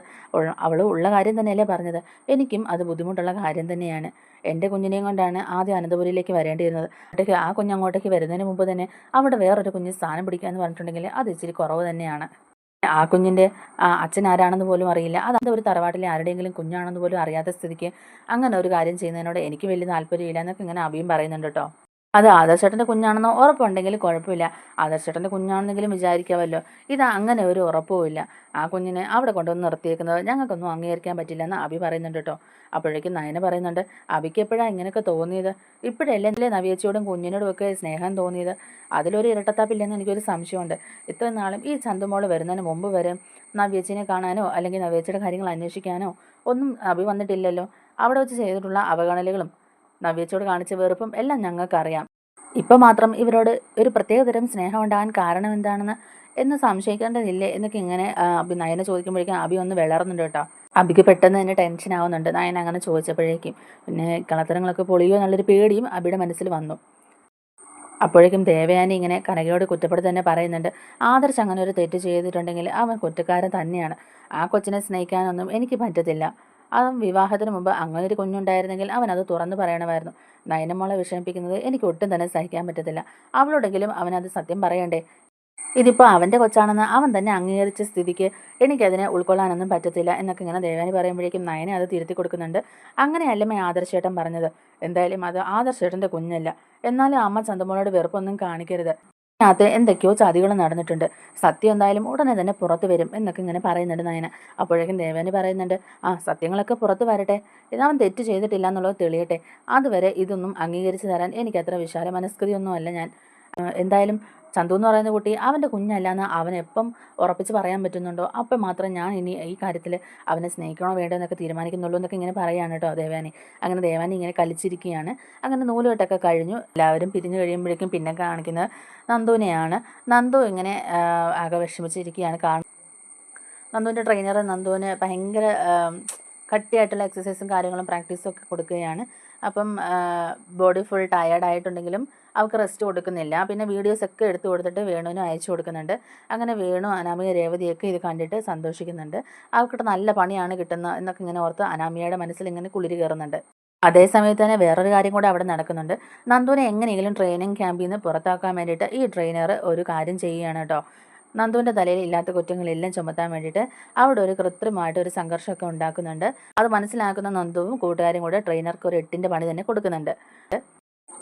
അവൾ ഉള്ള കാര്യം തന്നെയല്ലേ പറഞ്ഞത്? എനിക്കും അത് ബുദ്ധിമുട്ടുള്ള കാര്യം തന്നെയാണ്. എന്റെ കുഞ്ഞിനെയും കൊണ്ടാണ് ആദ്യം അനന്തപുരിയിലേക്ക് വരേണ്ടിയിരുന്നത്. അപ്പോഴേക്ക് ആ കുഞ്ഞ് അങ്ങോട്ടേക്ക് വരുന്നതിന് മുമ്പ് തന്നെ അവിടെ വേറൊരു കുഞ്ഞ് സ്ഥാനം പിടിക്കുക എന്ന് പറഞ്ഞിട്ടുണ്ടെങ്കിൽ അത് ഇച്ചിരി കുറവ് തന്നെയാണ്. ആ കുഞ്ഞിന്റെ അച്ഛൻ ആരാണെന്ന് പോലും അറിയില്ല. അത് ഒരു തറവാട്ടിലെ ആരുടെയെങ്കിലും കുഞ്ഞാണെന്ന് പോലും അറിയാത്ത സ്ഥിതിക്ക് അങ്ങനെ ഒരു കാര്യം ചെയ്യുന്നതിനോട് എനിക്ക് വലിയ താല്പര്യമില്ല എന്നൊക്കെ ഇങ്ങനെ അഭിയും പറയുന്നുണ്ട് കേട്ടോ. അത് ആദർശേട്ടന്റെ കുഞ്ഞാണെന്ന് ഉറപ്പുണ്ടെങ്കിൽ കുഴപ്പമില്ല. ആദർശേട്ടന്റെ കുഞ്ഞാണെന്നെങ്കിലും വിചാരിക്കാമല്ലോ ഇത് അങ്ങനെ ഒരു ഉറപ്പുമില്ല ആ കുഞ്ഞിനെ അവിടെ കൊണ്ടുവന്ന് നിർത്തിയേക്കുന്നത് ഞങ്ങൾക്കൊന്നും അംഗീകരിക്കാൻ പറ്റില്ല എന്ന് അഭി പറയുന്നുണ്ട് കേട്ടോ. അപ്പോഴേക്കും നയന പറയുന്നുണ്ട് അഭിക്ക് എപ്പോഴാണ് ഇങ്ങനെയൊക്കെ തോന്നിയത്? ഇപ്പോഴല്ലേ നവിയച്ചിയോടും കുഞ്ഞിനോടും ഒക്കെ സ്നേഹം തോന്നിയത്? അതിലൊരു ഇരട്ടത്താപ്പില്ലെന്ന് എനിക്കൊരു സംശയമുണ്ട്. ഇത്ര നാളും ഈ ചന്തുമോൾ വരുന്നതിന് മുമ്പ് വരെ നവ്യച്ചിനെ കാണാനോ അല്ലെങ്കിൽ നവ്യച്ചിയുടെ കാര്യങ്ങൾ അന്വേഷിക്കാനോ ഒന്നും അഭി വന്നിട്ടില്ലല്ലോ. അവിടെ വെച്ച് ചെയ്തിട്ടുള്ള അവഗണനകളും നവ്യച്ചോട് കാണിച്ച വെറുപ്പും എല്ലാം ഞങ്ങൾക്കറിയാം. ഇപ്പം മാത്രം ഇവരോട് ഒരു പ്രത്യേകതരം സ്നേഹം ഉണ്ടാകാൻ കാരണം എന്താണെന്ന് എന്ന് സംശയിക്കേണ്ടതില്ലേ എന്നൊക്കെ ഇങ്ങനെ അഭി നയനെ ചോദിക്കുമ്പോഴേക്കും അഭി ഒന്ന് വിളറുന്നുണ്ട് കേട്ടോ. അബിക്ക് പെട്ടെന്ന് തന്നെ ടെൻഷൻ ആവുന്നുണ്ട്. നയൻ അങ്ങനെ ചോദിച്ചപ്പോഴേക്കും പിന്നെ കളത്തരങ്ങളൊക്കെ പൊളിയോ എന്നുള്ളൊരു പേടിയും അബിയുടെ മനസ്സിൽ വന്നു. അപ്പോഴേക്കും ദേവയാനി ഇങ്ങനെ കനകയോട് കുറ്റപ്പെടുത്തി തന്നെ പറയുന്നുണ്ട് ആദർശ് അങ്ങനെ ഒരു തെറ്റ് ചെയ്തിട്ടുണ്ടെങ്കിൽ അവൻ കുറ്റക്കാരൻ തന്നെയാണ്. ആ കൊച്ചിനെ സ്നേഹിക്കാനൊന്നും എനിക്ക് പറ്റത്തില്ല. അവൻ വിവാഹത്തിന് മുമ്പ് അങ്ങനെ ഒരു കുഞ്ഞുണ്ടായിരുന്നെങ്കിൽ അവൻ അത് തുറന്നു പറയണമായിരുന്നു. നയനമോളെ വിഷമിപ്പിക്കുന്നത് എനിക്ക് ഒട്ടും തന്നെ സഹിക്കാൻ പറ്റത്തില്ല. അവളോടെങ്കിലും അവനത് സത്യം പറയണ്ടേ? ഇതിപ്പോൾ അവന്റെ കൊച്ചാണെന്ന് അവൻ തന്നെ അംഗീകരിച്ച സ്ഥിതിക്ക് എനിക്കതിനെ ഉൾക്കൊള്ളാനൊന്നും പറ്റത്തില്ല എന്നൊക്കെ ഇങ്ങനെ ദേവാനി പറയുമ്പോഴേക്കും നയനെ അത് തിരുത്തി കൊടുക്കുന്നുണ്ട്. അങ്ങനെയല്ലമ്മേ ആദർശേട്ടൻ പറഞ്ഞത്? എന്തായാലും അത് ആദർശേട്ടന്റെ കുഞ്ഞല്ല. എന്നാലും അമ്മ ചന്തമോളോട് വെറുപ്പൊന്നും കാണിക്കരുത്. അതിനകത്ത് എന്തൊക്കെയോ ചതികൾ നടന്നിട്ടുണ്ട്. സത്യം എന്തായാലും ഉടനെ തന്നെ പുറത്ത് വരും എന്നൊക്കെ ഇങ്ങനെ പറയുന്നുണ്ട് നയന. അപ്പോഴേക്കും ദേവന് പറയുന്നുണ്ട് ആ സത്യങ്ങളൊക്കെ പുറത്ത് വരട്ടെ. അവൻ തെറ്റ് ചെയ്തിട്ടില്ല എന്നുള്ളത് തെളിയട്ടെ. അതുവരെ ഇതൊന്നും അംഗീകരിച്ച് തരാൻ എനിക്കത്ര വിശാല മനസ്കൃതിയൊന്നും അല്ല ഞാൻ എന്തായാലും ചന്തു എന്ന് പറയുന്ന കുട്ടി അവന്റെ കുഞ്ഞല്ല എന്ന് അവനെപ്പം ഉറപ്പിച്ച് പറയാൻ പറ്റുന്നുണ്ടോ? അപ്പം മാത്രം ഞാൻ ഇനി ഈ കാര്യത്തിൽ അവനെ സ്നേഹിക്കണോ വേണ്ടോ എന്നൊക്കെ തീരുമാനിക്കുന്നുള്ളൂ എന്നൊക്കെ ഇങ്ങനെ പറയാണ് കേട്ടോ ദേവാനി. അങ്ങനെ ദേവാനി ഇങ്ങനെ കളിച്ചിരിക്കുകയാണ് അങ്ങനെ നൂലുകെട്ടൊക്കെ കഴിഞ്ഞു. എല്ലാവരും പിരിഞ്ഞു കഴിയുമ്പോഴേക്കും പിന്നെ കാണിക്കുന്നത് നന്ദുവിനെയാണ്. നന്ദു ഇങ്ങനെ ആകെ വിഷമിച്ചിരിക്കുകയാണ്. കാണുന്നത് നന്ദുവിന്റെ ട്രെയിനർ നന്ദുവിന് ഭയങ്കര കട്ടിയായിട്ടുള്ള എക്സസൈസും കാര്യങ്ങളും പ്രാക്ടീസും ഒക്കെ കൊടുക്കുകയാണ്. അപ്പം ബോഡി ഫുൾ ടയേർഡ് ആയിട്ടുണ്ടെങ്കിലും അവൾക്ക് റെസ്റ്റ് കൊടുക്കുന്നില്ല. പിന്നെ വീഡിയോസ് ഒക്കെ എടുത്തു കൊടുത്തിട്ട് വേണുവിനും അയച്ചു കൊടുക്കുന്നുണ്ട്. അങ്ങനെ വേണു അനാമിക രേവതിയൊക്കെ ഇത് കണ്ടിട്ട് സന്തോഷിക്കുന്നുണ്ട്. അവൾക്കിട്ട് നല്ല പണിയാണ് കിട്ടുന്നത് എന്നൊക്കെ ഇങ്ങനെ ഓർത്ത് അനാമിയയുടെ മനസ്സിൽ ഇങ്ങനെ കുളിരി കയറുന്നുണ്ട്. അതേസമയത്ത് തന്നെ വേറൊരു കാര്യം കൂടെ അവിടെ നടക്കുന്നുണ്ട്. നന്ദുവിനെ എങ്ങനെയെങ്കിലും ട്രെയിനിങ് ക്യാമ്പിൽ നിന്ന് പുറത്താക്കാൻ വേണ്ടിയിട്ട് ഈ ട്രെയിനർ ഒരു കാര്യം ചെയ്യുകയാണ് കേട്ടോ. നന്ദുവിന്റെ തലയിൽ ഇല്ലാത്ത കുറ്റങ്ങളെല്ലാം ചുമത്താൻ വേണ്ടിയിട്ട് അവിടെ ഒരു കൃത്രിമമായിട്ട് ഒരു സംഘർഷമൊക്കെ ഉണ്ടാക്കുന്നുണ്ട്. അത് മനസ്സിലാക്കുന്ന നന്ദുവും കൂട്ടുകാരും കൂടെ ട്രെയിനർക്ക് ഒരു എട്ടിന്റെ പണി തന്നെ കൊടുക്കുന്നുണ്ട്.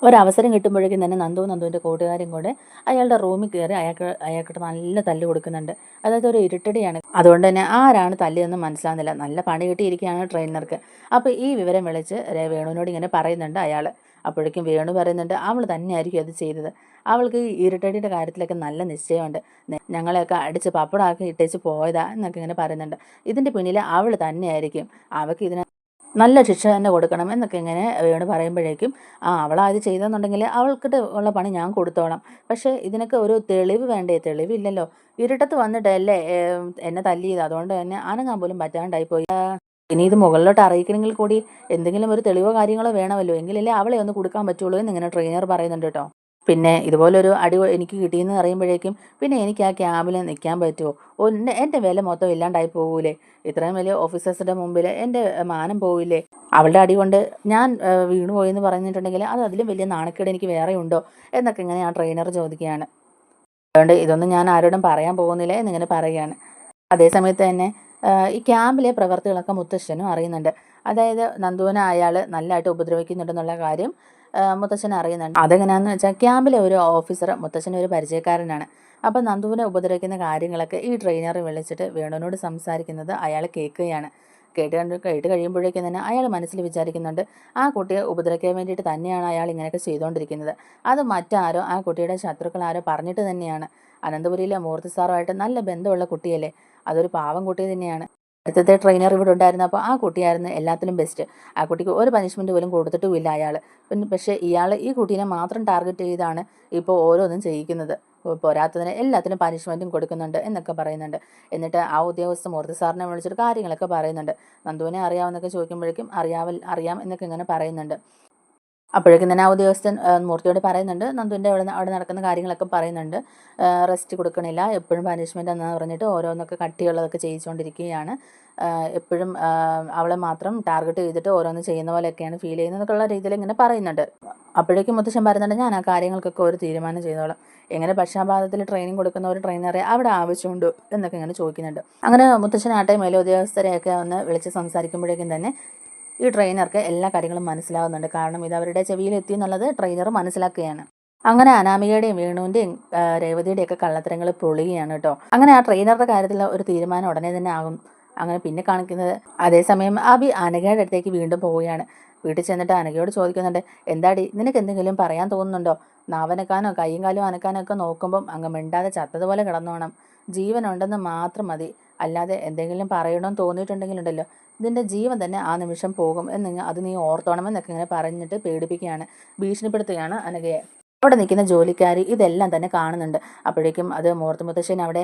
ഒരവസരം കിട്ടുമ്പോഴേക്കും തന്നെ നന്ദുവും നന്ദുവിന്റെ കൂട്ടുകാരും കൂടെ അയാളുടെ റൂമിൽ കയറി അയാൾക്ക് അയാൾക്കിട്ട് നല്ല തല്ല് കൊടുക്കുന്നുണ്ട്. അതായത് ഒരു ഇരുട്ടടിയാണ്. അതുകൊണ്ട് തന്നെ ആരാണ് തല്ലിയെന്ന് മനസ്സിലാകുന്നില്ല നല്ല പണി കിട്ടിയിരിക്കുകയാണ് ട്രെയിനർക്ക്. അപ്പോൾ ഈ വിവരം വിളിച്ച് വേണുവിനോട് ഇങ്ങനെ പറയുന്നുണ്ട് അയാൾ. അപ്പോഴേക്കും വേണു പറയുന്നുണ്ട് അവൾ തന്നെയായിരിക്കും അത് ചെയ്തത്. അവൾക്ക് ഇരുട്ടടിയുടെ കാര്യത്തിലൊക്കെ നല്ല നിശ്ചയമുണ്ട്. ഞങ്ങളെയൊക്കെ അടിച്ച് പപ്പടമാക്കി ഇട്ടേച്ച് പോയതാ എന്നൊക്കെ ഇങ്ങനെ പറയുന്നുണ്ട്. ഇതിന്റെ പിന്നിൽ അവൾ തന്നെയായിരിക്കും. അവൾക്ക് ഇതിനെ നല്ല ശിക്ഷ തന്നെ കൊടുക്കണം എന്നൊക്കെ ഇങ്ങനെ വേണു പറയുമ്പോഴേക്കും ആ അവളാത് ചെയ്തെന്നുണ്ടെങ്കിൽ അവൾക്കിട്ട് ഉള്ള പണി ഞാൻ കൊടുത്തോളാം. പക്ഷേ ഇതിനൊക്കെ ഒരു തെളിവ് വേണ്ടേ? തെളിവില്ലല്ലോ. ഇരുട്ടത്ത് വന്നിട്ടല്ലേ എന്നെ തല്ലിയത്. അതുകൊണ്ട് തന്നെ അനങ്ങാൻ പോലും പറ്റാണ്ടായിപ്പോയി ഇനി ഇത് മുകളിലോട്ട് അറിയിക്കണമെങ്കിൽ കൂടി എന്തെങ്കിലും ഒരു തെളിവോ കാര്യങ്ങളോ വേണമല്ലോ. എങ്കിലല്ലേ അവളെ ഒന്ന് കൊടുക്കാൻ പറ്റുള്ളൂ എന്ന് ഇങ്ങനെ ട്രെയിനർ പറയുന്നുണ്ട് കേട്ടോ. പിന്നെ ഇതുപോലൊരു അടി എനിക്ക് കിട്ടിയെന്ന് അറിയുമ്പോഴേക്കും പിന്നെ എനിക്ക് ആ ക്യാമ്പിൽ നിൽക്കാൻ പറ്റുമോ ഒന്ന് എന്റെ വില മൊത്തം ഇല്ലാണ്ടായി പോകൂലേ ഇത്രയും വലിയ ഓഫീസേഴ്സിന്റെ മുമ്പിൽ എന്റെ മാനം പോവില്ലേ? അവളുടെ അടി കൊണ്ട് ഞാൻ വീണു പോയെന്ന് പറഞ്ഞിട്ടുണ്ടെങ്കിൽ അത് അതിലും വലിയ നാണക്കേട് എനിക്ക് വേറെ ഉണ്ടോ? എന്നൊക്കെ ഇങ്ങനെ ആ ട്രെയിനർ ചോദിക്കുകയാണ്. അതുകൊണ്ട് ഇതൊന്നും ഞാൻ ആരോടും പറയാൻ പോകുന്നില്ല എന്നിങ്ങനെ പറയുകയാണ്. അതേസമയത്ത് തന്നെ ഈ ക്യാമ്പിലെ പ്രവർത്തികളൊക്കെ മുത്തശ്ശനും അറിയുന്നുണ്ട്. അതായത് നന്ദുവിനെ അയാൾ നല്ലതായിട്ട് ഉപദ്രവിക്കുന്നുണ്ടെന്നുള്ള കാര്യം മുത്തശ്ശൻ അറിയുന്നുണ്ട്. അതെങ്ങനെയാണെന്ന് വെച്ചാൽ ക്യാമ്പിലെ ഒരു ഓഫീസർ മുത്തച്ഛൻ ഒരു പരിചയക്കാരനാണ്. അപ്പം നന്ദുവിനെ ഉപദ്രവിക്കുന്ന കാര്യങ്ങളൊക്കെ ഈ ട്രെയിനർ വിളിച്ചിട്ട് വേണുവിനോട് സംസാരിക്കുന്നത് അയാൾ കേൾക്കുകയാണ്. കേട്ട് കണ്ട് കേട്ട് കഴിയുമ്പോഴേക്കും തന്നെ അയാൾ മനസ്സിൽ വിചാരിക്കുന്നുണ്ട് ആ കുട്ടിയെ ഉപദ്രവിക്കാൻ വേണ്ടിയിട്ട് തന്നെയാണ് അയാൾ ഇങ്ങനെയൊക്കെ ചെയ്തുകൊണ്ടിരിക്കുന്നത് അത് മറ്റാരോ ആ കുട്ടിയുടെ ശത്രുക്കൾ ആരോ പറഞ്ഞിട്ട് തന്നെയാണ്. അനന്തപുരിയിലെ മൂർത്തി സാറുമായിട്ട് നല്ല ബന്ധമുള്ള കുട്ടിയല്ലേ? അതൊരു പാവം കുട്ടി തന്നെയാണ്. അടുത്തത്തെ ട്രെയിനർ ഇവിടെ ഉണ്ടായിരുന്നു? അപ്പോൾ ആ കുട്ടിയായിരുന്നു എല്ലാത്തിലും ബെസ്റ്റ് ആ കുട്ടിക്ക് ഒരു പനിഷ്മെന്റ് പോലും കൊടുത്തിട്ടുമില്ല അയാൾ പിന്നെ പക്ഷേ ഇയാൾ ഈ കുട്ടീനെ മാത്രം ടാർഗറ്റ് ചെയ്താണ് ഇപ്പോൾ ഓരോന്നും ചെയ്യിക്കുന്നത്. പോരാത്തതിന് എല്ലാത്തിനും പനിഷ്മെന്റും കൊടുക്കുന്നുണ്ട് എന്നൊക്കെ പറയുന്നുണ്ട്. എന്നിട്ട് ആ ഉദ്യോഗസ്ഥ മൂർത്തി സാറിനെ വിളിച്ചിട്ട് കാര്യങ്ങളൊക്കെ പറയുന്നുണ്ട്. നന്ദുവിനെ അറിയാമെന്നൊക്കെ ചോദിക്കുമ്പോഴേക്കും അറിയാവൽ അറിയാം എന്നൊക്കെ ഇങ്ങനെ പറയുന്നുണ്ട്. അപ്പോഴേക്കും തന്നെ ആ ഉദ്യോഗസ്ഥൻ മൂർത്തിയോട് പറയുന്നുണ്ട് നന്ദുവിന്റെ അവിടെ അവിടെ നടക്കുന്ന കാര്യങ്ങളൊക്കെ പറയുന്നുണ്ട്. റെസ്റ്റ് കൊടുക്കണില്ല. എപ്പോഴും പനിഷ്മെന്റ് എന്ന് പറഞ്ഞിട്ട് ഓരോന്നൊക്കെ കട്ടിയുള്ളതൊക്കെ ചെയ്യിച്ചുകൊണ്ടിരിക്കുകയാണ്. എപ്പോഴും അവളെ മാത്രം ടാർഗറ്റ് ചെയ്തിട്ട് ഓരോന്ന് ചെയ്യുന്ന പോലെയൊക്കെയാണ് ഫീൽ ചെയ്യുന്നതൊക്കെയുള്ള രീതിയിൽ ഇങ്ങനെ പറയുന്നുണ്ട്. അപ്പോഴേക്കും മുത്തശ്ശൻ പറയുന്നുണ്ട് ഞാൻ ആ കാര്യങ്ങൾക്കൊക്കെ ഒരു തീരുമാനം ചെയ്തോളാം. എങ്ങനെ പക്ഷാപാതത്തിൽ ട്രെയിനിങ് കൊടുക്കുന്ന ഒരു ട്രെയിനറെ അവിടെ ആവശ്യമുണ്ട് എന്നൊക്കെ ഇങ്ങനെ ചോദിക്കുന്നുണ്ട്. അങ്ങനെ മുത്തശ്ശനാട്ടെ മേലുദ്യോഗസ്ഥരെയൊക്കെ ഒന്ന് വിളിച്ച് സംസാരിക്കുമ്പോഴേക്കും തന്നെ ഈ ട്രെയിനർക്ക് എല്ലാ കാര്യങ്ങളും മനസ്സിലാവുന്നുണ്ട്. കാരണം ഇത് അവരുടെ ചെവിയിൽ എത്തി എന്നുള്ളത് ട്രെയിനർ മനസ്സിലാക്കുകയാണ്. അങ്ങനെ അനാമികയുടെയും വേണുവിന്റെയും രേവതിയുടെയൊക്കെ കള്ളത്തരങ്ങൾ പൊളിയുകയാണ് കേട്ടോ. അങ്ങനെ ആ ട്രെയിനറുടെ കാര്യത്തിൽ ഒരു തീരുമാനം ഉടനെ തന്നെ ആകും. അങ്ങനെ പിന്നെ കാണിക്കുന്നത് അതേസമയം അബി അനഘയുടെ അടുത്തേക്ക് വീണ്ടും പോവുകയാണ്. വീട്ടിൽ ചെന്നിട്ട് അനഘയോട് ചോദിക്കുന്നുണ്ട് എന്താടി നിനക്ക് എന്തെങ്കിലും പറയാൻ തോന്നുന്നുണ്ടോ? നാവനക്കാനോ കൈയും കാലും അനക്കാനോ ഒക്കെ നോക്കുമ്പം അങ്ങ് മിണ്ടാതെ ചത്തതുപോലെ കിടന്നോണം. ജീവനുണ്ടെന്ന് മാത്രം മതി. അല്ലാതെ എന്തെങ്കിലും പറയണമെന്ന് തോന്നിയിട്ടുണ്ടെങ്കിലുണ്ടല്ലോ. ഇതിന്റെ ജീവൻ തന്നെ ആ നിമിഷം പോകും എന്ന് അത് നീ ഓർത്തോണമെന്നൊക്കെ ഇങ്ങനെ പറഞ്ഞിട്ട് പേടിപ്പിക്കുകയാണ് ഭീഷണിപ്പെടുത്തുകയാണ് അനഘയെ. അവിടെ നിൽക്കുന്ന ജോലിക്കാരി ഇതെല്ലാം തന്നെ കാണുന്നുണ്ട്. അപ്പോഴേക്കും അത് മൂർത്തി മുത്തശ്ശൻ അവിടെ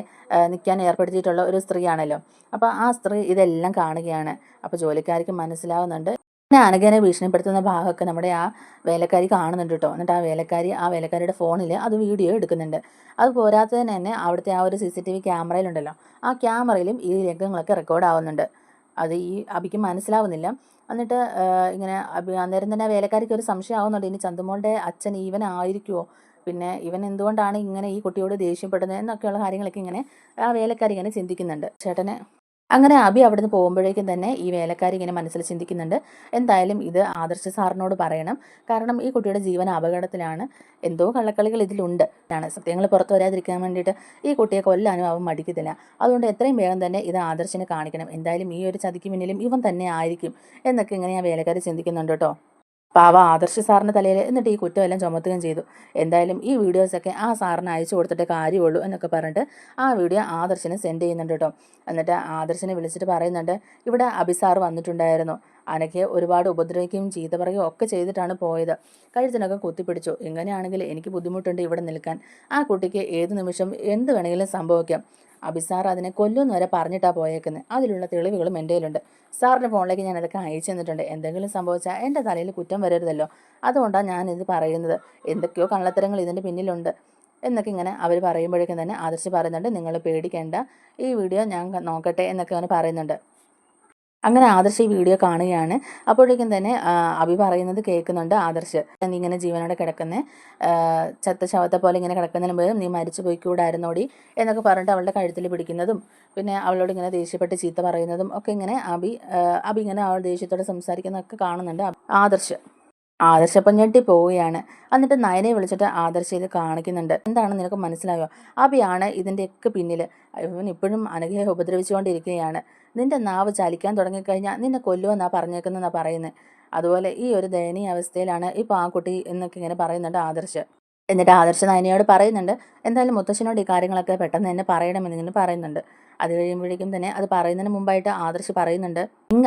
നിൽക്കാൻ ഏർപ്പെടുത്തിയിട്ടുള്ള ഒരു സ്ത്രീയാണല്ലോ. അപ്പോൾ ആ സ്ത്രീ ഇതെല്ലാം കാണുകയാണ്. അപ്പോൾ ജോലിക്കാരിക്ക് മനസ്സിലാവുന്നുണ്ട്. പിന്നെ അനഘനെ ഭീഷണിപ്പെടുത്തുന്ന ഭാഗമൊക്കെ നമ്മുടെ ആ വേലക്കാരി കാണുന്നുണ്ട് കേട്ടോ. എന്നിട്ട് ആ വേലക്കാരി ആ വേലക്കാരിയുടെ ഫോണിൽ അത് വീഡിയോ എടുക്കുന്നുണ്ട്. അത് പോരാത്തതിന് തന്നെ അവിടുത്തെ ആ ഒരു സി സി ടി വി ക്യാമറയിലുണ്ടല്ലോ. ആ ക്യാമറയിലും ഈ രംഗങ്ങളൊക്കെ റെക്കോർഡ് ആവുന്നുണ്ട്. അത് ഈ അബിക്ക് മനസ്സിലാവുന്നില്ല. എന്നിട്ട് ഇങ്ങനെ അന്നേരം തന്നെ വേലക്കാരിക്ക് ഒരു സംശയം ആവുന്നുണ്ട്. ഇനി ചന്തുമോളുടെ അച്ഛൻ ഈവൻ ഇവനായിരിക്കുമോ പിന്നെ ഇവൻ എന്തുകൊണ്ടാണ് ഇങ്ങനെ ഈ കുട്ടിയോട് ദേഷ്യപ്പെടുന്നത്? എന്നൊക്കെയുള്ള കാര്യങ്ങളൊക്കെ ഇങ്ങനെ ആ വേലക്കാരി ഇങ്ങനെ ചിന്തിക്കുന്നുണ്ട്. ചേട്ടനെ അങ്ങനെ അബി അവിടുന്ന് പോകുമ്പോഴേക്കും തന്നെ ഈ വേലക്കാരി ഇങ്ങനെ മനസ്സിൽ ചിന്തിക്കുന്നുണ്ട്. എന്തായാലും ഇത് ആദർശ സാറിനോട് പറയണം. കാരണം ഈ കുട്ടിയുടെ ജീവൻ അപകടത്തിലാണ്. എന്തോ കള്ളക്കളികൾ ഇതിലുണ്ട്. ആണ് സത്യങ്ങൾ പുറത്തു വരാതിരിക്കാൻ വേണ്ടിയിട്ട് ഈ കുട്ടിയെ കൊല്ലാനും അവൻ മടിക്കത്തില്ല. അതുകൊണ്ട് എത്രയും വേഗം തന്നെ ഇത് ആദർശിനെ കാണിക്കണം. എന്തായാലും ഈ ഒരു ചതിക്ക് പിന്നിലും ഇവൻ തന്നെ ആയിരിക്കും എന്നൊക്കെ ഇങ്ങനെ ആ വേലക്കാരി ചിന്തിക്കുന്നുണ്ട് കേട്ടോ. പാവ ആദർശ സാറിന്റെ തലയിൽ എന്നിട്ട് ഈ കുറ്റമെല്ലാം ചുമത്തുകയും ചെയ്തു. എന്തായാലും ഈ വീഡിയോസൊക്കെ ആ സാറിന് അയച്ചു കൊടുത്തിട്ട് കാര്യമുള്ളൂ എന്നൊക്കെ പറഞ്ഞിട്ട് ആ വീഡിയോ ആദർശന് സെൻഡ് ചെയ്യുന്നുണ്ട് കേട്ടോ. എന്നിട്ട് ആദർശിനെ വിളിച്ചിട്ട് പറയുന്നുണ്ട് ഇവിടെ അഭിസാർ വന്നിട്ടുണ്ടായിരുന്നു. അനക്ക് ഒരുപാട് ഉപദ്രവിക്കുകയും ചീത്ത പറയുകയും ഒക്കെ ചെയ്തിട്ടാണ് പോയത്. കഴുത്തിനൊക്കെ കുത്തിപ്പിടിച്ചു. ഇങ്ങനെയാണെങ്കിൽ എനിക്ക് ബുദ്ധിമുട്ടുണ്ട് ഇവിടെ നിൽക്കാൻ. ആ കുട്ടിക്ക് ഏത് നിമിഷം എന്ത് വേണമെങ്കിലും സംഭവിക്കാം. അഭിസാർ അതിനെ കൊല്ലുന്ന വരെ പറഞ്ഞിട്ടാണ് പോയേക്കുന്നത് അതിലുള്ള തെളിവുകളും എന്റെ കയ്യിലുണ്ട്. സാറിന്റെ ഫോണിലേക്ക് ഞാൻ അതൊക്കെ അയച്ചു തന്നിട്ടുണ്ട്. എന്തെങ്കിലും സംഭവിച്ചാൽ എന്റെ തലയിൽ കുറ്റം വരരുതല്ലോ. അതുകൊണ്ടാണ് ഞാനിത് പറയുന്നത്. എന്തൊക്കെയോ കള്ളത്തരങ്ങൾ ഇതിന്റെ പിന്നിലുണ്ട് എന്നൊക്കെ ഇങ്ങനെ അവർ പറയുമ്പോഴേക്കും തന്നെ ആദർശി പറയുന്നുണ്ട്. നിങ്ങൾ പേടിക്കേണ്ട. ഈ വീഡിയോ ഞാൻ നോക്കട്ടെ എന്നൊക്കെ അവന് പറയുന്നുണ്ട്. അങ്ങനെ ആദർശ് ഈ വീഡിയോ കാണുകയാണ്. അപ്പോഴേക്കും തന്നെ അഭി പറയുന്നത് കേൾക്കുന്നുണ്ട് ആദർശ്. നീ ഇങ്ങനെ ജീവനോടെ കിടക്കുന്ന ചത്ത ശവത്തെ പോലെ ഇങ്ങനെ കിടക്കുന്നതിന് മുമ്പ് നീ മരിച്ചു പോയി പോയിക്കൂടായിരുന്നോടി എന്നൊക്കെ പറഞ്ഞിട്ട് അവളുടെ കഴുത്തിൽ പിടിക്കുന്നതും പിന്നെ അവളോട് ഇങ്ങനെ ദേഷ്യപ്പെട്ട് ചീത്ത പറയുന്നതും ഒക്കെ ഇങ്ങനെ അബി അബി ഇങ്ങനെ അവൾ ദേഷ്യത്തോടെ സംസാരിക്കുന്നതൊക്കെ കാണുന്നുണ്ട് ആദർശ്. ആദർശപ്പം ഞെട്ടി പോവുകയാണ്. എന്നിട്ട് നയനെ വിളിച്ചിട്ട് ആദർശ ഇത് കാണിക്കുന്നുണ്ട്. എന്താണ് നിനക്ക് മനസ്സിലായോ? അഭിയാണ് ഇതിന്റെയൊക്കെ പിന്നിൽ ഇവൻ ഇപ്പോഴും അനഘയെ ഉപദ്രവിച്ചുകൊണ്ടിരിക്കുകയാണ്. നിന്റെ നാവ് ചലിക്കാൻ തുടങ്ങിക്കഴിഞ്ഞാൽ നിന്നെ കൊല്ലുമെന്നാ പറഞ്ഞേക്കുന്നതെന്നാ പറയുന്നത് അതുപോലെ ഈ ഒരു ദയനീയ അവസ്ഥയിലാണ് ഈ പാക്കുട്ടി എന്നൊക്കെ ഇങ്ങനെ പറയുന്നുണ്ട് ആദർശ്. എന്നിട്ട് ആദർശ നയനയോട് പറയുന്നുണ്ട് എന്തായാലും മുത്തശ്ശനോട് ഈ കാര്യങ്ങളൊക്കെ പെട്ടെന്ന് തന്നെ പറയണമെന്നിങ്ങനെ പറയുന്നുണ്ട്. അത് കഴിയുമ്പോഴേക്കും തന്നെ അത് പറയുന്നതിന് മുമ്പായിട്ട് ആദർശ് പറയുന്നുണ്ട്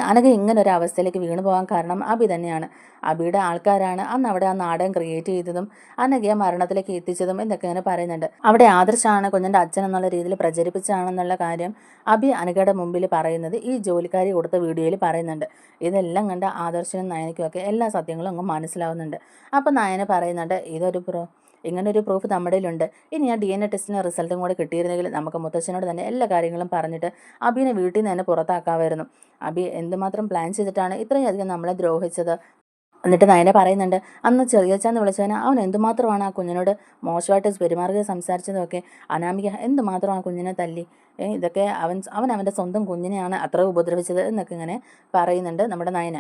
അനഗ ഇങ്ങനെ ഒരു അവസ്ഥയിലേക്ക് വീണു പോകാൻ കാരണം അബി തന്നെയാണ്. അബിയുടെ ആൾക്കാരാണ്. അന്ന് അവിടെ ആ നാടകം ക്രിയേറ്റ് ചെയ്തതും അനഘയെ മരണത്തിലേക്ക് എത്തിച്ചതും എന്നൊക്കെ ഇങ്ങനെ പറയുന്നുണ്ട്. അവിടെ ആദർശാണ് കുഞ്ഞിന്റെ അച്ഛൻ എന്നുള്ള രീതിയിൽ പ്രചരിപ്പിച്ചാണെന്നുള്ള കാര്യം അബി അനഘയുടെ മുമ്പിൽ പറയുന്നത് ഈ ജോലിക്കാരി കൊടുത്ത വീഡിയോയിൽ പറയുന്നുണ്ട്. ഇതെല്ലാം കണ്ട് ആദർശനും നയനയ്ക്കും ഒക്കെ എല്ലാ സത്യങ്ങളും അങ്ങ് മനസ്സിലാവുന്നുണ്ട്. അപ്പോൾ നയന പറയുന്നുണ്ട് ഇതൊരു പ്രോ ഇങ്ങനൊരു പ്രൂഫ് നമ്മുടെ ഉണ്ട് ഇനി ആ ഡി എൻ എ ടെസ്റ്റിന് റിസൾട്ടും കൂടെ കിട്ടിയിരുന്നെങ്കിൽ നമുക്ക് മുത്തച്ഛനോട് തന്നെ എല്ലാ കാര്യങ്ങളും പറഞ്ഞിട്ട് അബിനെ വീട്ടിൽ നിന്ന് തന്നെ പുറത്താക്കാമായിരുന്നു. അബി എന്തുമാത്രം പ്ലാൻ ചെയ്തിട്ടാണ് ഇത്രയും അധികം നമ്മളെ ദ്രോഹിച്ചത്? എന്നിട്ട് നയനെ പറയുന്നുണ്ട് അന്ന് ചെറിയച്ചാന്ന് വിളിച്ചവന് അവൻ എന്തുമാത്രമാണ് ആ കുഞ്ഞിനോട് മോശമായിട്ട് പെരുമാറുക സംസാരിച്ചതൊക്കെ? അനാമിക എന്തുമാത്രം ആ കുഞ്ഞിനെ തല്ലി? ഇതൊക്കെ അവൻ അവൻ അവന്റെ സ്വന്തം കുഞ്ഞിനെയാണ് അത്ര ഉപദ്രവിച്ചത് എന്നൊക്കെ ഇങ്ങനെ പറയുന്നുണ്ട് നമ്മുടെ നയന.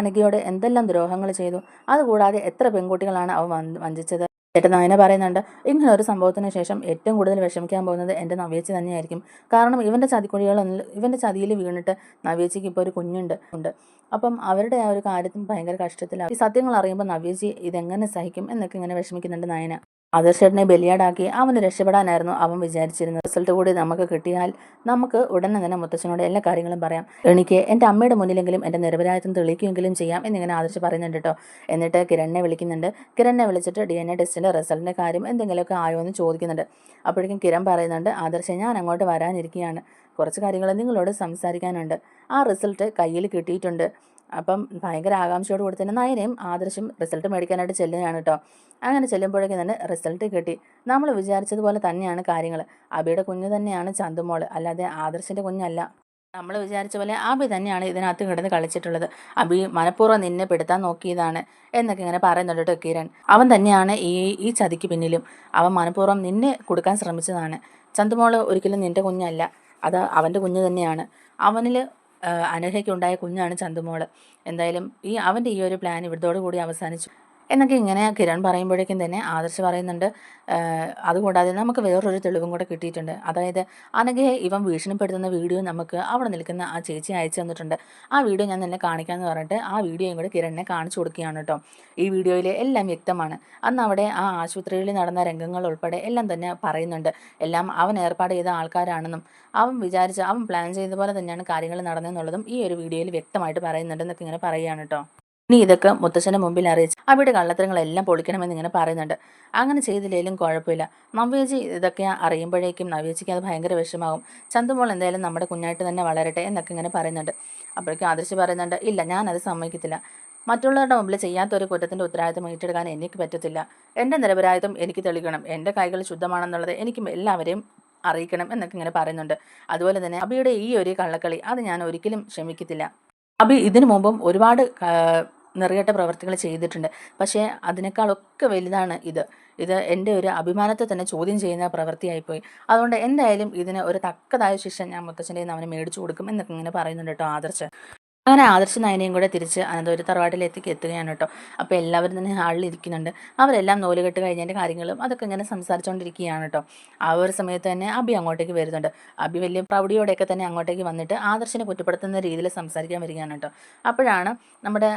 അനഘയോട് എന്തെല്ലാം ദ്രോഹങ്ങൾ ചെയ്തു? അതുകൂടാതെ എത്ര പെൺകുട്ടികളാണ് അവൻ വഞ്ചിച്ചത്? ചേട്ടൻ നയന പറയുന്നുണ്ട് ഇങ്ങനെ ഒരു സംഭവത്തിന് ശേഷം ഏറ്റവും കൂടുതൽ വിഷമിക്കാൻ പോകുന്നത് എന്റെ നവ്യേച്ചി തന്നെയായിരിക്കും. കാരണം ഇവന്റെ ചതിക്കുഴികളൊന്നും ഇവന്റെ ചതിയിൽ വീണിട്ട് നവ്യേച്ചിക്ക് ഇപ്പോൾ ഒരു കുഞ്ഞുണ്ട് ഉണ്ട്. അപ്പം അവരുടെ ആ ഒരു കാര്യത്തിൽ ഭയങ്കര കഷ്ടത്തിലാണ്. ഈ സത്യങ്ങൾ അറിയുമ്പോൾ നവ്യേച്ചി ഇതെങ്ങനെ സഹിക്കും എന്നൊക്കെ ഇങ്ങനെ വിഷമിക്കുന്നുണ്ട് നയന. ആദർശേട്ടനെ ബലിയാടാക്കി അവന് രക്ഷപ്പെടാനായിരുന്നു അവൻ വിചാരിച്ചിരുന്നത്. റിസൾട്ട് കൂടി നമുക്ക് കിട്ടിയാൽ നമുക്ക് ഉടനെ തന്നെ മുത്തച്ഛനോട് എല്ലാ കാര്യങ്ങളും പറയാം. എനിക്ക് എന്റെ അമ്മയുടെ മുന്നിലെങ്കിലും എന്റെ നിരപരാധിത്വം തെളിയിക്കുമെങ്കിലും ചെയ്യാം എന്നിങ്ങനെ ആദർശ് പറയുന്നുണ്ട് കേട്ടോ എന്നിട്ട് കിരണിനെ വിളിക്കുന്നുണ്ട്. കിരണിനെ വിളിച്ചിട്ട് ഡി എൻ എ ടെസ്റ്റിന്റെ റിസൾട്ടിന്റെ കാര്യം എന്തെങ്കിലുമൊക്കെ ആയോ എന്ന് ചോദിക്കുന്നുണ്ട്. അപ്പോഴേക്കും കിരൺ പറയുന്നുണ്ട് ആദർശ് ഞാൻ അങ്ങോട്ട് വരാനിരിക്കുകയാണ്. കുറച്ച് കാര്യങ്ങൾ നിങ്ങളോട് സംസാരിക്കാനുണ്ട്. ആ റിസൾട്ട് കയ്യിൽ കിട്ടിയിട്ടുണ്ട്. അപ്പം ഭയങ്കര ആകാംക്ഷയോട് കൂടി തന്നെ നയനയും ആദർശം റിസൾട്ട് മേടിക്കാനായിട്ട് ചെല്ലുകയാണ് കേട്ടോ അങ്ങനെ ചെല്ലുമ്പോഴേക്കും തന്നെ റിസൾട്ട് കിട്ടി. നമ്മൾ വിചാരിച്ചതുപോലെ തന്നെയാണ് കാര്യങ്ങൾ. അബിയുടെ കുഞ്ഞ് തന്നെയാണ് ചന്തുമോൾ. അല്ലാതെ ആദർശിന്റെ കുഞ്ഞല്ല. നമ്മൾ വിചാരിച്ച പോലെ അബി തന്നെയാണ് ഇതിനകത്ത് കിടന്ന് കളിച്ചിട്ടുള്ളത്. അബി മനഃപൂർവം നിന്നെ പെടുത്താൻ നോക്കിയതാണ് എന്നൊക്കെ ഇങ്ങനെ പറയുന്നുണ്ട് കേട്ടോ കിരൺ. അവൻ തന്നെയാണ് ഈ ഈ ചതിക്ക് പിന്നിലും. അവൻ മനഃപൂർവം നിന്നെ കൊടുക്കാൻ ശ്രമിച്ചതാണ്. ചന്തുമോൾ ഒരിക്കലും നിന്റെ കുഞ്ഞല്ല. അത് അവന്റെ കുഞ്ഞ് തന്നെയാണ്. അവനിൽ അനഘയ്ക്കുണ്ടായ കുഞ്ഞാണ് ചന്തുമോൾ. എന്തായാലും ഈ അവന്റെ ഈ ഒരു പ്ലാൻ ഇവിടത്തോടു കൂടി അവസാനിച്ചു. എന്നൊക്കെ ഇങ്ങനെ കിരൺ പറയുമ്പോഴേക്കും തന്നെ ആദർശ് പറയുന്നുണ്ട് അതുകൂടാതെ നമുക്ക് വേറൊരു തെളിവും കൂടെ കിട്ടിയിട്ടുണ്ട്. അതായത് അനഘയെ ഇവൻ ഭീഷണിപ്പെടുത്തുന്ന വീഡിയോ നമുക്ക് അവിടെ നിൽക്കുന്ന ആ ചേച്ചി അയച്ചു തന്നിട്ടുണ്ട്. ആ വീഡിയോ ഞാൻ തന്നെ കാണിക്കാമെന്ന് പറഞ്ഞിട്ട് ആ വീഡിയോയും കൂടെ കിരണിനെ കാണിച്ചു കൊടുക്കുകയാണ് കേട്ടോ. ഈ വീഡിയോയിൽ എല്ലാം വ്യക്തമാണ്. അന്ന് അവിടെ ആ ആശുപത്രിയിൽ നടന്ന രംഗങ്ങൾ ഉൾപ്പെടെ എല്ലാം തന്നെ പറയുന്നുണ്ട്. എല്ലാം അവൻ ഏർപ്പാട് ചെയ്ത ആൾക്കാരാണെന്നും അവൻ വിചാരിച്ച് അവൻ പ്ലാൻ ചെയ്ത പോലെ തന്നെയാണ് കാര്യങ്ങൾ നടന്നതെന്നുള്ളതും ഈ ഒരു വീഡിയോയിൽ വ്യക്തമായിട്ട് പറയുന്നുണ്ടെന്നൊക്കെ ഇങ്ങനെ പറയുകയാണ് കേട്ടോ. ഇനി ഇതൊക്കെ മുത്തശ്ശന്റെ മുമ്പിൽ അറിയിച്ച് അവിടെ കള്ളത്തരങ്ങളെല്ലാം പൊളിക്കണമെന്ന് ഇങ്ങനെ പറയുന്നുണ്ട്. അങ്ങനെ ചെയ്തില്ലെങ്കിലും കുഴപ്പമില്ല. നവ്യേജി ഇതൊക്കെ അറിയുമ്പോഴേക്കും നവ്യേജിക്ക് അത് ഭയങ്കര വിഷമാകും. ചന്തുമോൾ എന്തായാലും നമ്മുടെ കുഞ്ഞായിട്ട് തന്നെ വളരട്ടെ എന്നൊക്കെ ഇങ്ങനെ പറയുന്നുണ്ട്. അപ്പോഴേക്കും ആദർശ് പറയുന്നുണ്ട് ഇല്ല ഞാനത് സമ്മതിക്കത്തില്ല. മറ്റുള്ളവരുടെ മുമ്പിൽ ചെയ്യാത്ത ഒരു കുറ്റത്തിന്റെ ഉത്തരവാദിത്തം ഏറ്റെടുക്കാൻ എനിക്ക് പറ്റത്തില്ല. എന്റെ നിരപരാധിത്വം എനിക്ക് തെളിയിക്കണം. എന്റെ കൈകൾ ശുദ്ധമാണെന്നുള്ളത് എനിക്ക് എല്ലാവരെയും അറിയിക്കണം എന്നൊക്കെ ഇങ്ങനെ പറയുന്നുണ്ട്. അതുപോലെ തന്നെ അബിയുടെ ഈ ഒരു കള്ളക്കളി അത് ഞാൻ ഒരിക്കലും ക്ഷമിക്കത്തില്ല. അബി ഇതിനു മുമ്പും ഒരുപാട് നിറയട്ട പ്രവർത്തികൾ ചെയ്തിട്ടുണ്ട്. പക്ഷേ അതിനേക്കാളൊക്കെ വലുതാണ് ഇത്. ഇത് എന്റെ ഒരു അഭിമാനത്തെ തന്നെ ചോദ്യം ചെയ്യുന്ന പ്രവൃത്തിയായിപ്പോയി. അതുകൊണ്ട് എന്തായാലും ഇതിന് ഒരു തക്കതായ ശിക്ഷ ഞാൻ മുത്തച്ഛന്റെ അവനെ മേടിച്ചു കൊടുക്കും എന്നൊക്കെ ഇങ്ങനെ പറയുന്നുണ്ട് കേട്ടോ ആദർശ്. അങ്ങനെ ആദർശ നയനയും കൂടെ തിരിച്ച് അനന്തപുര തറവാട്ടിലേക്ക് എത്തുകയാണ് കേട്ടോ. അപ്പോൾ എല്ലാവരും തന്നെ ഹാളിൽ ഇരിക്കുന്നുണ്ട്. അവരെല്ലാം നൂലുകെട്ട് കഴിഞ്ഞതിന്റെ കാര്യങ്ങളും അതൊക്കെ ഇങ്ങനെ സംസാരിച്ചുകൊണ്ടിരിക്കുകയാണ് കേട്ടോ. ആ ഒരു സമയത്ത് തന്നെ അബി അങ്ങോട്ടേക്ക് വരുന്നുണ്ട്. അബി വലിയ പ്രൗഢിയോടെയൊക്കെ തന്നെ അങ്ങോട്ടേക്ക് വന്നിട്ട് ആദർശിനെ കുറ്റപ്പെടുത്തുന്ന രീതിയിൽ സംസാരിക്കാൻ വരികയാണ് കേട്ടോ. അപ്പോഴാണ് നമ്മുടെ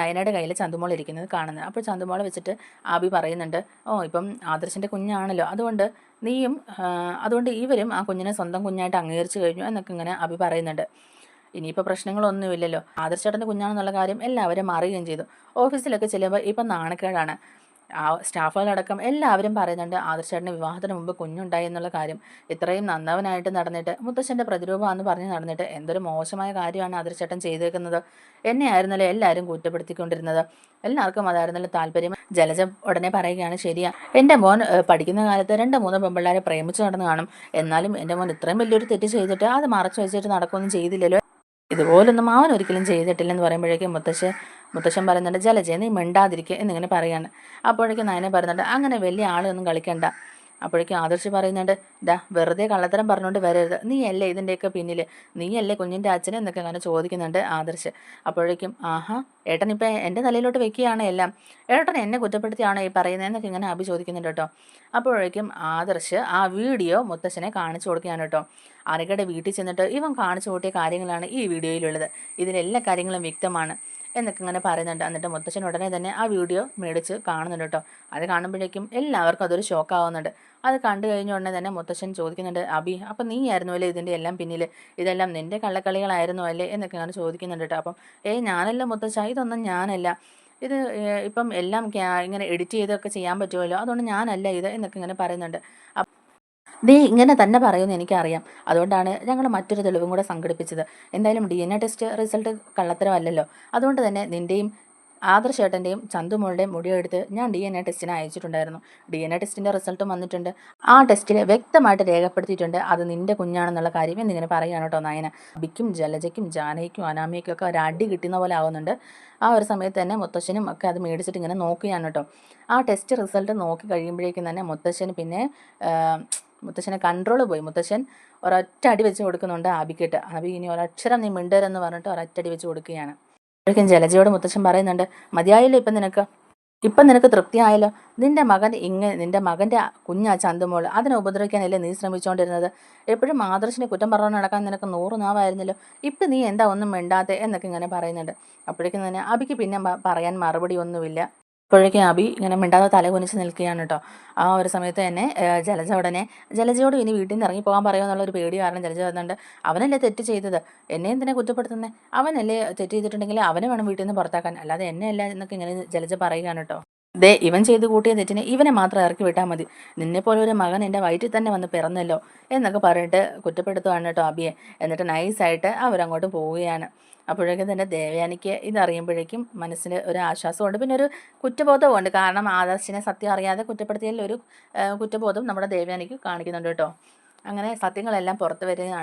നയനയുടെ കയ്യിൽ ചന്തുമോൾ ഇരിക്കുന്നത് കാണുന്നത്. അപ്പോൾ ചന്തുമോൾ വെച്ചിട്ട് അബി പറയുന്നുണ്ട് ഓ ഇപ്പം ആദർശന്റെ കുഞ്ഞാണല്ലോ. അതുകൊണ്ട് നീയും അതുകൊണ്ട് ഇവരും ആ കുഞ്ഞിനെ സ്വന്തം കുഞ്ഞായിട്ട് അംഗീകരിച്ചു കഴിഞ്ഞു എന്നൊക്കെ ഇങ്ങനെ അബി പറയുന്നുണ്ട്. ഇനിയിപ്പോൾ പ്രശ്നങ്ങളൊന്നുമില്ലല്ലോ. ആദർശേട്ടന്റെ കുഞ്ഞാണെന്നുള്ള കാര്യം എല്ലാവരും അറിയുകയും ചെയ്തു. ഓഫീസിലൊക്കെ ചെല്ലുമ്പോൾ ഇപ്പം നാണക്കേടാണ്. ആ സ്റ്റാഫുകളടക്കം എല്ലാവരും പറയുന്നുണ്ട് ആദർശേട്ടന് വിവാഹത്തിന് മുമ്പ് കുഞ്ഞുണ്ടായി എന്നുള്ള കാര്യം. ഇത്രയും നന്നവനായിട്ട് നടന്നിട്ട് മുത്തശ്ശന്റെ പ്രതിരൂപമാണെന്ന് പറഞ്ഞ് നടന്നിട്ട് എന്തൊരു മോശമായ കാര്യമാണ് ആദർശേട്ടൻ ചെയ്തേക്കുന്നത്. എന്നെ ആയിരുന്നല്ലോ എല്ലാവരും കുറ്റപ്പെടുത്തിക്കൊണ്ടിരുന്നത്. എല്ലാവർക്കും അതായിരുന്നല്ലോ താല്പര്യം. ജലജ ഉടനെ പറയുകയാണ് ശരിയാ എന്റെ മോൻ പഠിക്കുന്ന കാലത്ത് രണ്ട് മൂന്ന് പെമ്പിള്ളേരെ പ്രേമിച്ച് നടന്നു കാണും. എന്നാലും എന്റെ മോൻ ഇത്രയും വലിയൊരു തെറ്റ് ചെയ്തിട്ട് അത് മറച്ചു വെച്ചിട്ട് നടക്കുകയൊന്നും ചെയ്തില്ലല്ലോ. ഇതുപോലൊന്നും അവൻ ഒരിക്കലും ചെയ്തിട്ടില്ലെന്ന് പറയുമ്പോഴേക്കും മുത്തശ്ശൻ മുത്തശ്ശൻ പറയുന്നുണ്ട് ജലജ നീ മിണ്ടാതിരിക്കുക എന്നിങ്ങനെ പറയാണ്. അപ്പോഴേക്കും നയനെ പറയുന്നുണ്ട് അങ്ങനെ വലിയ ആളൊന്നും കളിക്കണ്ട. അപ്പോഴേക്കും ആദർശ് പറയുന്നുണ്ട് ഡാ വെറുതെ കള്ളത്തരം പറഞ്ഞുകൊണ്ട് വരരുത്. നീ അല്ലേ ഇതിന്റെയൊക്കെ പിന്നിൽ നീ അല്ലേ കുഞ്ഞിന്റെ അച്ഛനെ എന്നൊക്കെ അങ്ങനെ ചോദിക്കുന്നുണ്ട് ആദർശ്. അപ്പോഴേക്കും ആഹാ ഏട്ടൻ ഇപ്പം എന്റെ തലയിലോട്ട് വെക്കുകയാണ് എല്ലാം. ഏട്ടൻ എന്നെ കുറ്റപ്പെടുത്തിയാണോ ഈ പറയുന്നതെന്നൊക്കെ ഇങ്ങനെ അഭി ചോദിക്കുന്നുണ്ട് കേട്ടോ. അപ്പോഴേക്കും ആദർശ് ആ വീഡിയോ മുത്തശ്ശനെ കാണിച്ചു കൊടുക്കുകയാണ് കേട്ടോ. അനഘയുടെ വീട്ടിൽ ചെന്നിട്ട് ഇവൻ കാണിച്ചു കൂട്ടിയ കാര്യങ്ങളാണ് ഈ വീഡിയോയിലുള്ളത്. ഇതിലെല്ലാ കാര്യങ്ങളും വ്യക്തമാണ്. എന്നൊക്കെ ഇങ്ങനെ പറയുന്നുണ്ട്. എന്നിട്ട് മുത്തച്ഛൻ ഉടനെ തന്നെ ആ വീഡിയോ മേടിച്ച് കാണുന്നുണ്ട് കേട്ടോ. അത് കാണുമ്പോഴേക്കും എല്ലാവർക്കും അതൊരു ഷോക്കാവുന്നുണ്ട് അത് കണ്ടു കഴിഞ്ഞ ഉടനെ തന്നെ മുത്തച്ഛൻ ചോദിക്കുന്നുണ്ട് അബി അപ്പം നീ ആയിരുന്നു അല്ലേ ഇതിന്റെ എല്ലാം പിന്നിൽ ഇതെല്ലാം നിന്റെ കള്ളക്കളികളായിരുന്നു അല്ലേ? എന്നൊക്കെ ഇങ്ങനെ ചോദിക്കുന്നുണ്ട് കേട്ടോ. അപ്പം ഏയ് ഞാനല്ല മുത്തച്ഛ ഇതൊന്നും ഞാനല്ല. ഇത് ഇപ്പം എല്ലാം ഇങ്ങനെ എഡിറ്റ് ചെയ്തൊക്കെ ചെയ്യാൻ പറ്റുമല്ലോ? അതുകൊണ്ട് ഞാനല്ല ഇത് എന്നൊക്കെ ഇങ്ങനെ പറയുന്നുണ്ട്. ദേ ഇങ്ങനെ തന്നെ പറയുമെന്ന് എനിക്കറിയാം. അതുകൊണ്ടാണ് ഞങ്ങൾ മറ്റൊരു തെളിവും കൂടെ സംഘടിപ്പിച്ചത്. എന്തായാലും D N A test result കള്ളത്തരമല്ലല്ലോ. അതുകൊണ്ട് തന്നെ നിന്റെയും ആദർശേട്ടന്റെയും ചന്തുമോളുടെയും മുടിയെടുത്ത് ഞാൻ ഡി എൻ എ ടെസ്റ്റിന് അയച്ചിട്ടുണ്ടായിരുന്നു. ഡി എൻ എ ടെസ്റ്റിന്റെ റിസൾട്ടും വന്നിട്ടുണ്ട്. ആ ടെസ്റ്റിൽ വ്യക്തമായിട്ട് രേഖപ്പെടുത്തിയിട്ടുണ്ട്. അത് നിന്റെ കുഞ്ഞാണെന്നുള്ള കാര്യം എന്നിങ്ങനെ പറയുകയാണ് കേട്ടോ നായന. ബിക്കും ജലജയ്ക്കും ജാനയ്ക്കും അനാമിയയ്ക്കും ഒക്കെ ഒരു അടി കിട്ടുന്ന പോലെ ആവുന്നുണ്ട്. ആ ഒരു സമയത്ത് തന്നെ മുത്തശ്ശനും ഒക്കെ അത് മേടിച്ചിട്ട് ഇങ്ങനെ നോക്കുകയാണ് കേട്ടോ. ആ ടെസ്റ്റ് റിസൾട്ട് നോക്കി കഴിയുമ്പോഴേക്കും തന്നെ മുത്തശ്ശന് പിന്നെ മുത്തശ്ശനെ കൺട്രോൾ പോയി. മുത്തശ്ശൻ ഒരൊറ്റ അടി വെച്ച് കൊടുക്കുന്നുണ്ട് ആബിക്കിട്ട്. ആബി ഇനി ഒരക്ഷരം നീ മിണ്ടരെന്ന് പറഞ്ഞിട്ട് ഒരൊറ്റടി വെച്ച് കൊടുക്കുകയാണ്. അപ്പോഴേക്കും ജലജയോട് മുത്തശ്ശൻ പറയുന്നുണ്ട് മതിയായല്ലോ ഇപ്പം നിനക്ക്. ഇപ്പം നിനക്ക് തൃപ്തിയായല്ലോ. നിന്റെ മകൻ ഇങ്ങനെ നിന്റെ മകന്റെ കുഞ്ഞാ ചന്തുമോൾ. അതിനെ ഉപദ്രവിക്കാനല്ലേ നീ ശ്രമിച്ചുകൊണ്ടിരുന്നത് എപ്പോഴും മാതൃശിനെ കുറ്റം പറഞ്ഞു നടക്കാൻ നിനക്ക് നൂറ് നാവായിരുന്നല്ലോ. ഇപ്പം നീ എന്താ ഒന്നും മിണ്ടാത്തേ? എന്നൊക്കെ ഇങ്ങനെ പറയുന്നുണ്ട്. അപ്പോഴേക്കും തന്നെ അബിക്ക് പിന്നെ പറയാൻ മറുപടി ഒന്നുമില്ല. അപ്പോഴേക്കും അബി ഇങ്ങനെ മിണ്ടാതെ തല കുനിച്ച് നിൽക്കുകയാണ് കേട്ടോ. ആ ഒരു സമയത്ത് തന്നെ ജലജ ഉടനെ ജലജയോട് ഇനി വീട്ടിൽ നിന്ന് ഇറങ്ങി പോകാൻ പറയുമോ എന്നുള്ള ഒരു പേടി കാരണം ജലജ വന്നുണ്ട് അവനല്ലേ തെറ്റ് ചെയ്തത്? എന്നെ എന്തിനെ കുറ്റപ്പെടുത്തുന്നത് അവനല്ലേ തെറ്റ് ചെയ്തിട്ടുണ്ടെങ്കിൽ അവനെ വേണം വീട്ടിൽ നിന്ന് പുറത്താക്കാൻ. അല്ലാതെ എന്നെ അല്ല എന്നൊക്കെ ഇങ്ങനെ ജലജ പറയുകയാണ് കേട്ടോ. ദേ ഇവൻ ചെയ്ത് കൂട്ടിയ തെറ്റിന് ഇവനെ മാത്രം ഇറക്കി വിട്ടാൽ മതി. നിന്നെപ്പോലെ ഒരു മകൻ എന്റെ വയറ്റിൽ തന്നെ വന്ന് പിറന്നല്ലോ എന്നൊക്കെ പറഞ്ഞിട്ട് കുറ്റപ്പെടുത്തുകയാണ് കേട്ടോ അബിയെ എന്നിട്ട് നൈസായിട്ട് അവരങ്ങോട്ട് പോവുകയാണ്. അപ്പോഴേക്കും തന്നെ ദേവയാനിക്ക് ഇതറിയുമ്പോഴേക്കും മനസ്സിന് ഒരു ആശ്വാസമുണ്ട്. പിന്നെ ഒരു കുറ്റബോധമുണ്ട് കാരണം ആദർശിനെ സത്യം അറിയാതെ കുറ്റപ്പെടുത്തിയതിൽ ഒരു കുറ്റബോധം നമ്മുടെ ദേവയാനിക്ക് കാണിക്കുന്നുണ്ട് കേട്ടോ. അങ്ങനെ സത്യങ്ങളെല്ലാം പുറത്തു വരികയാണ്.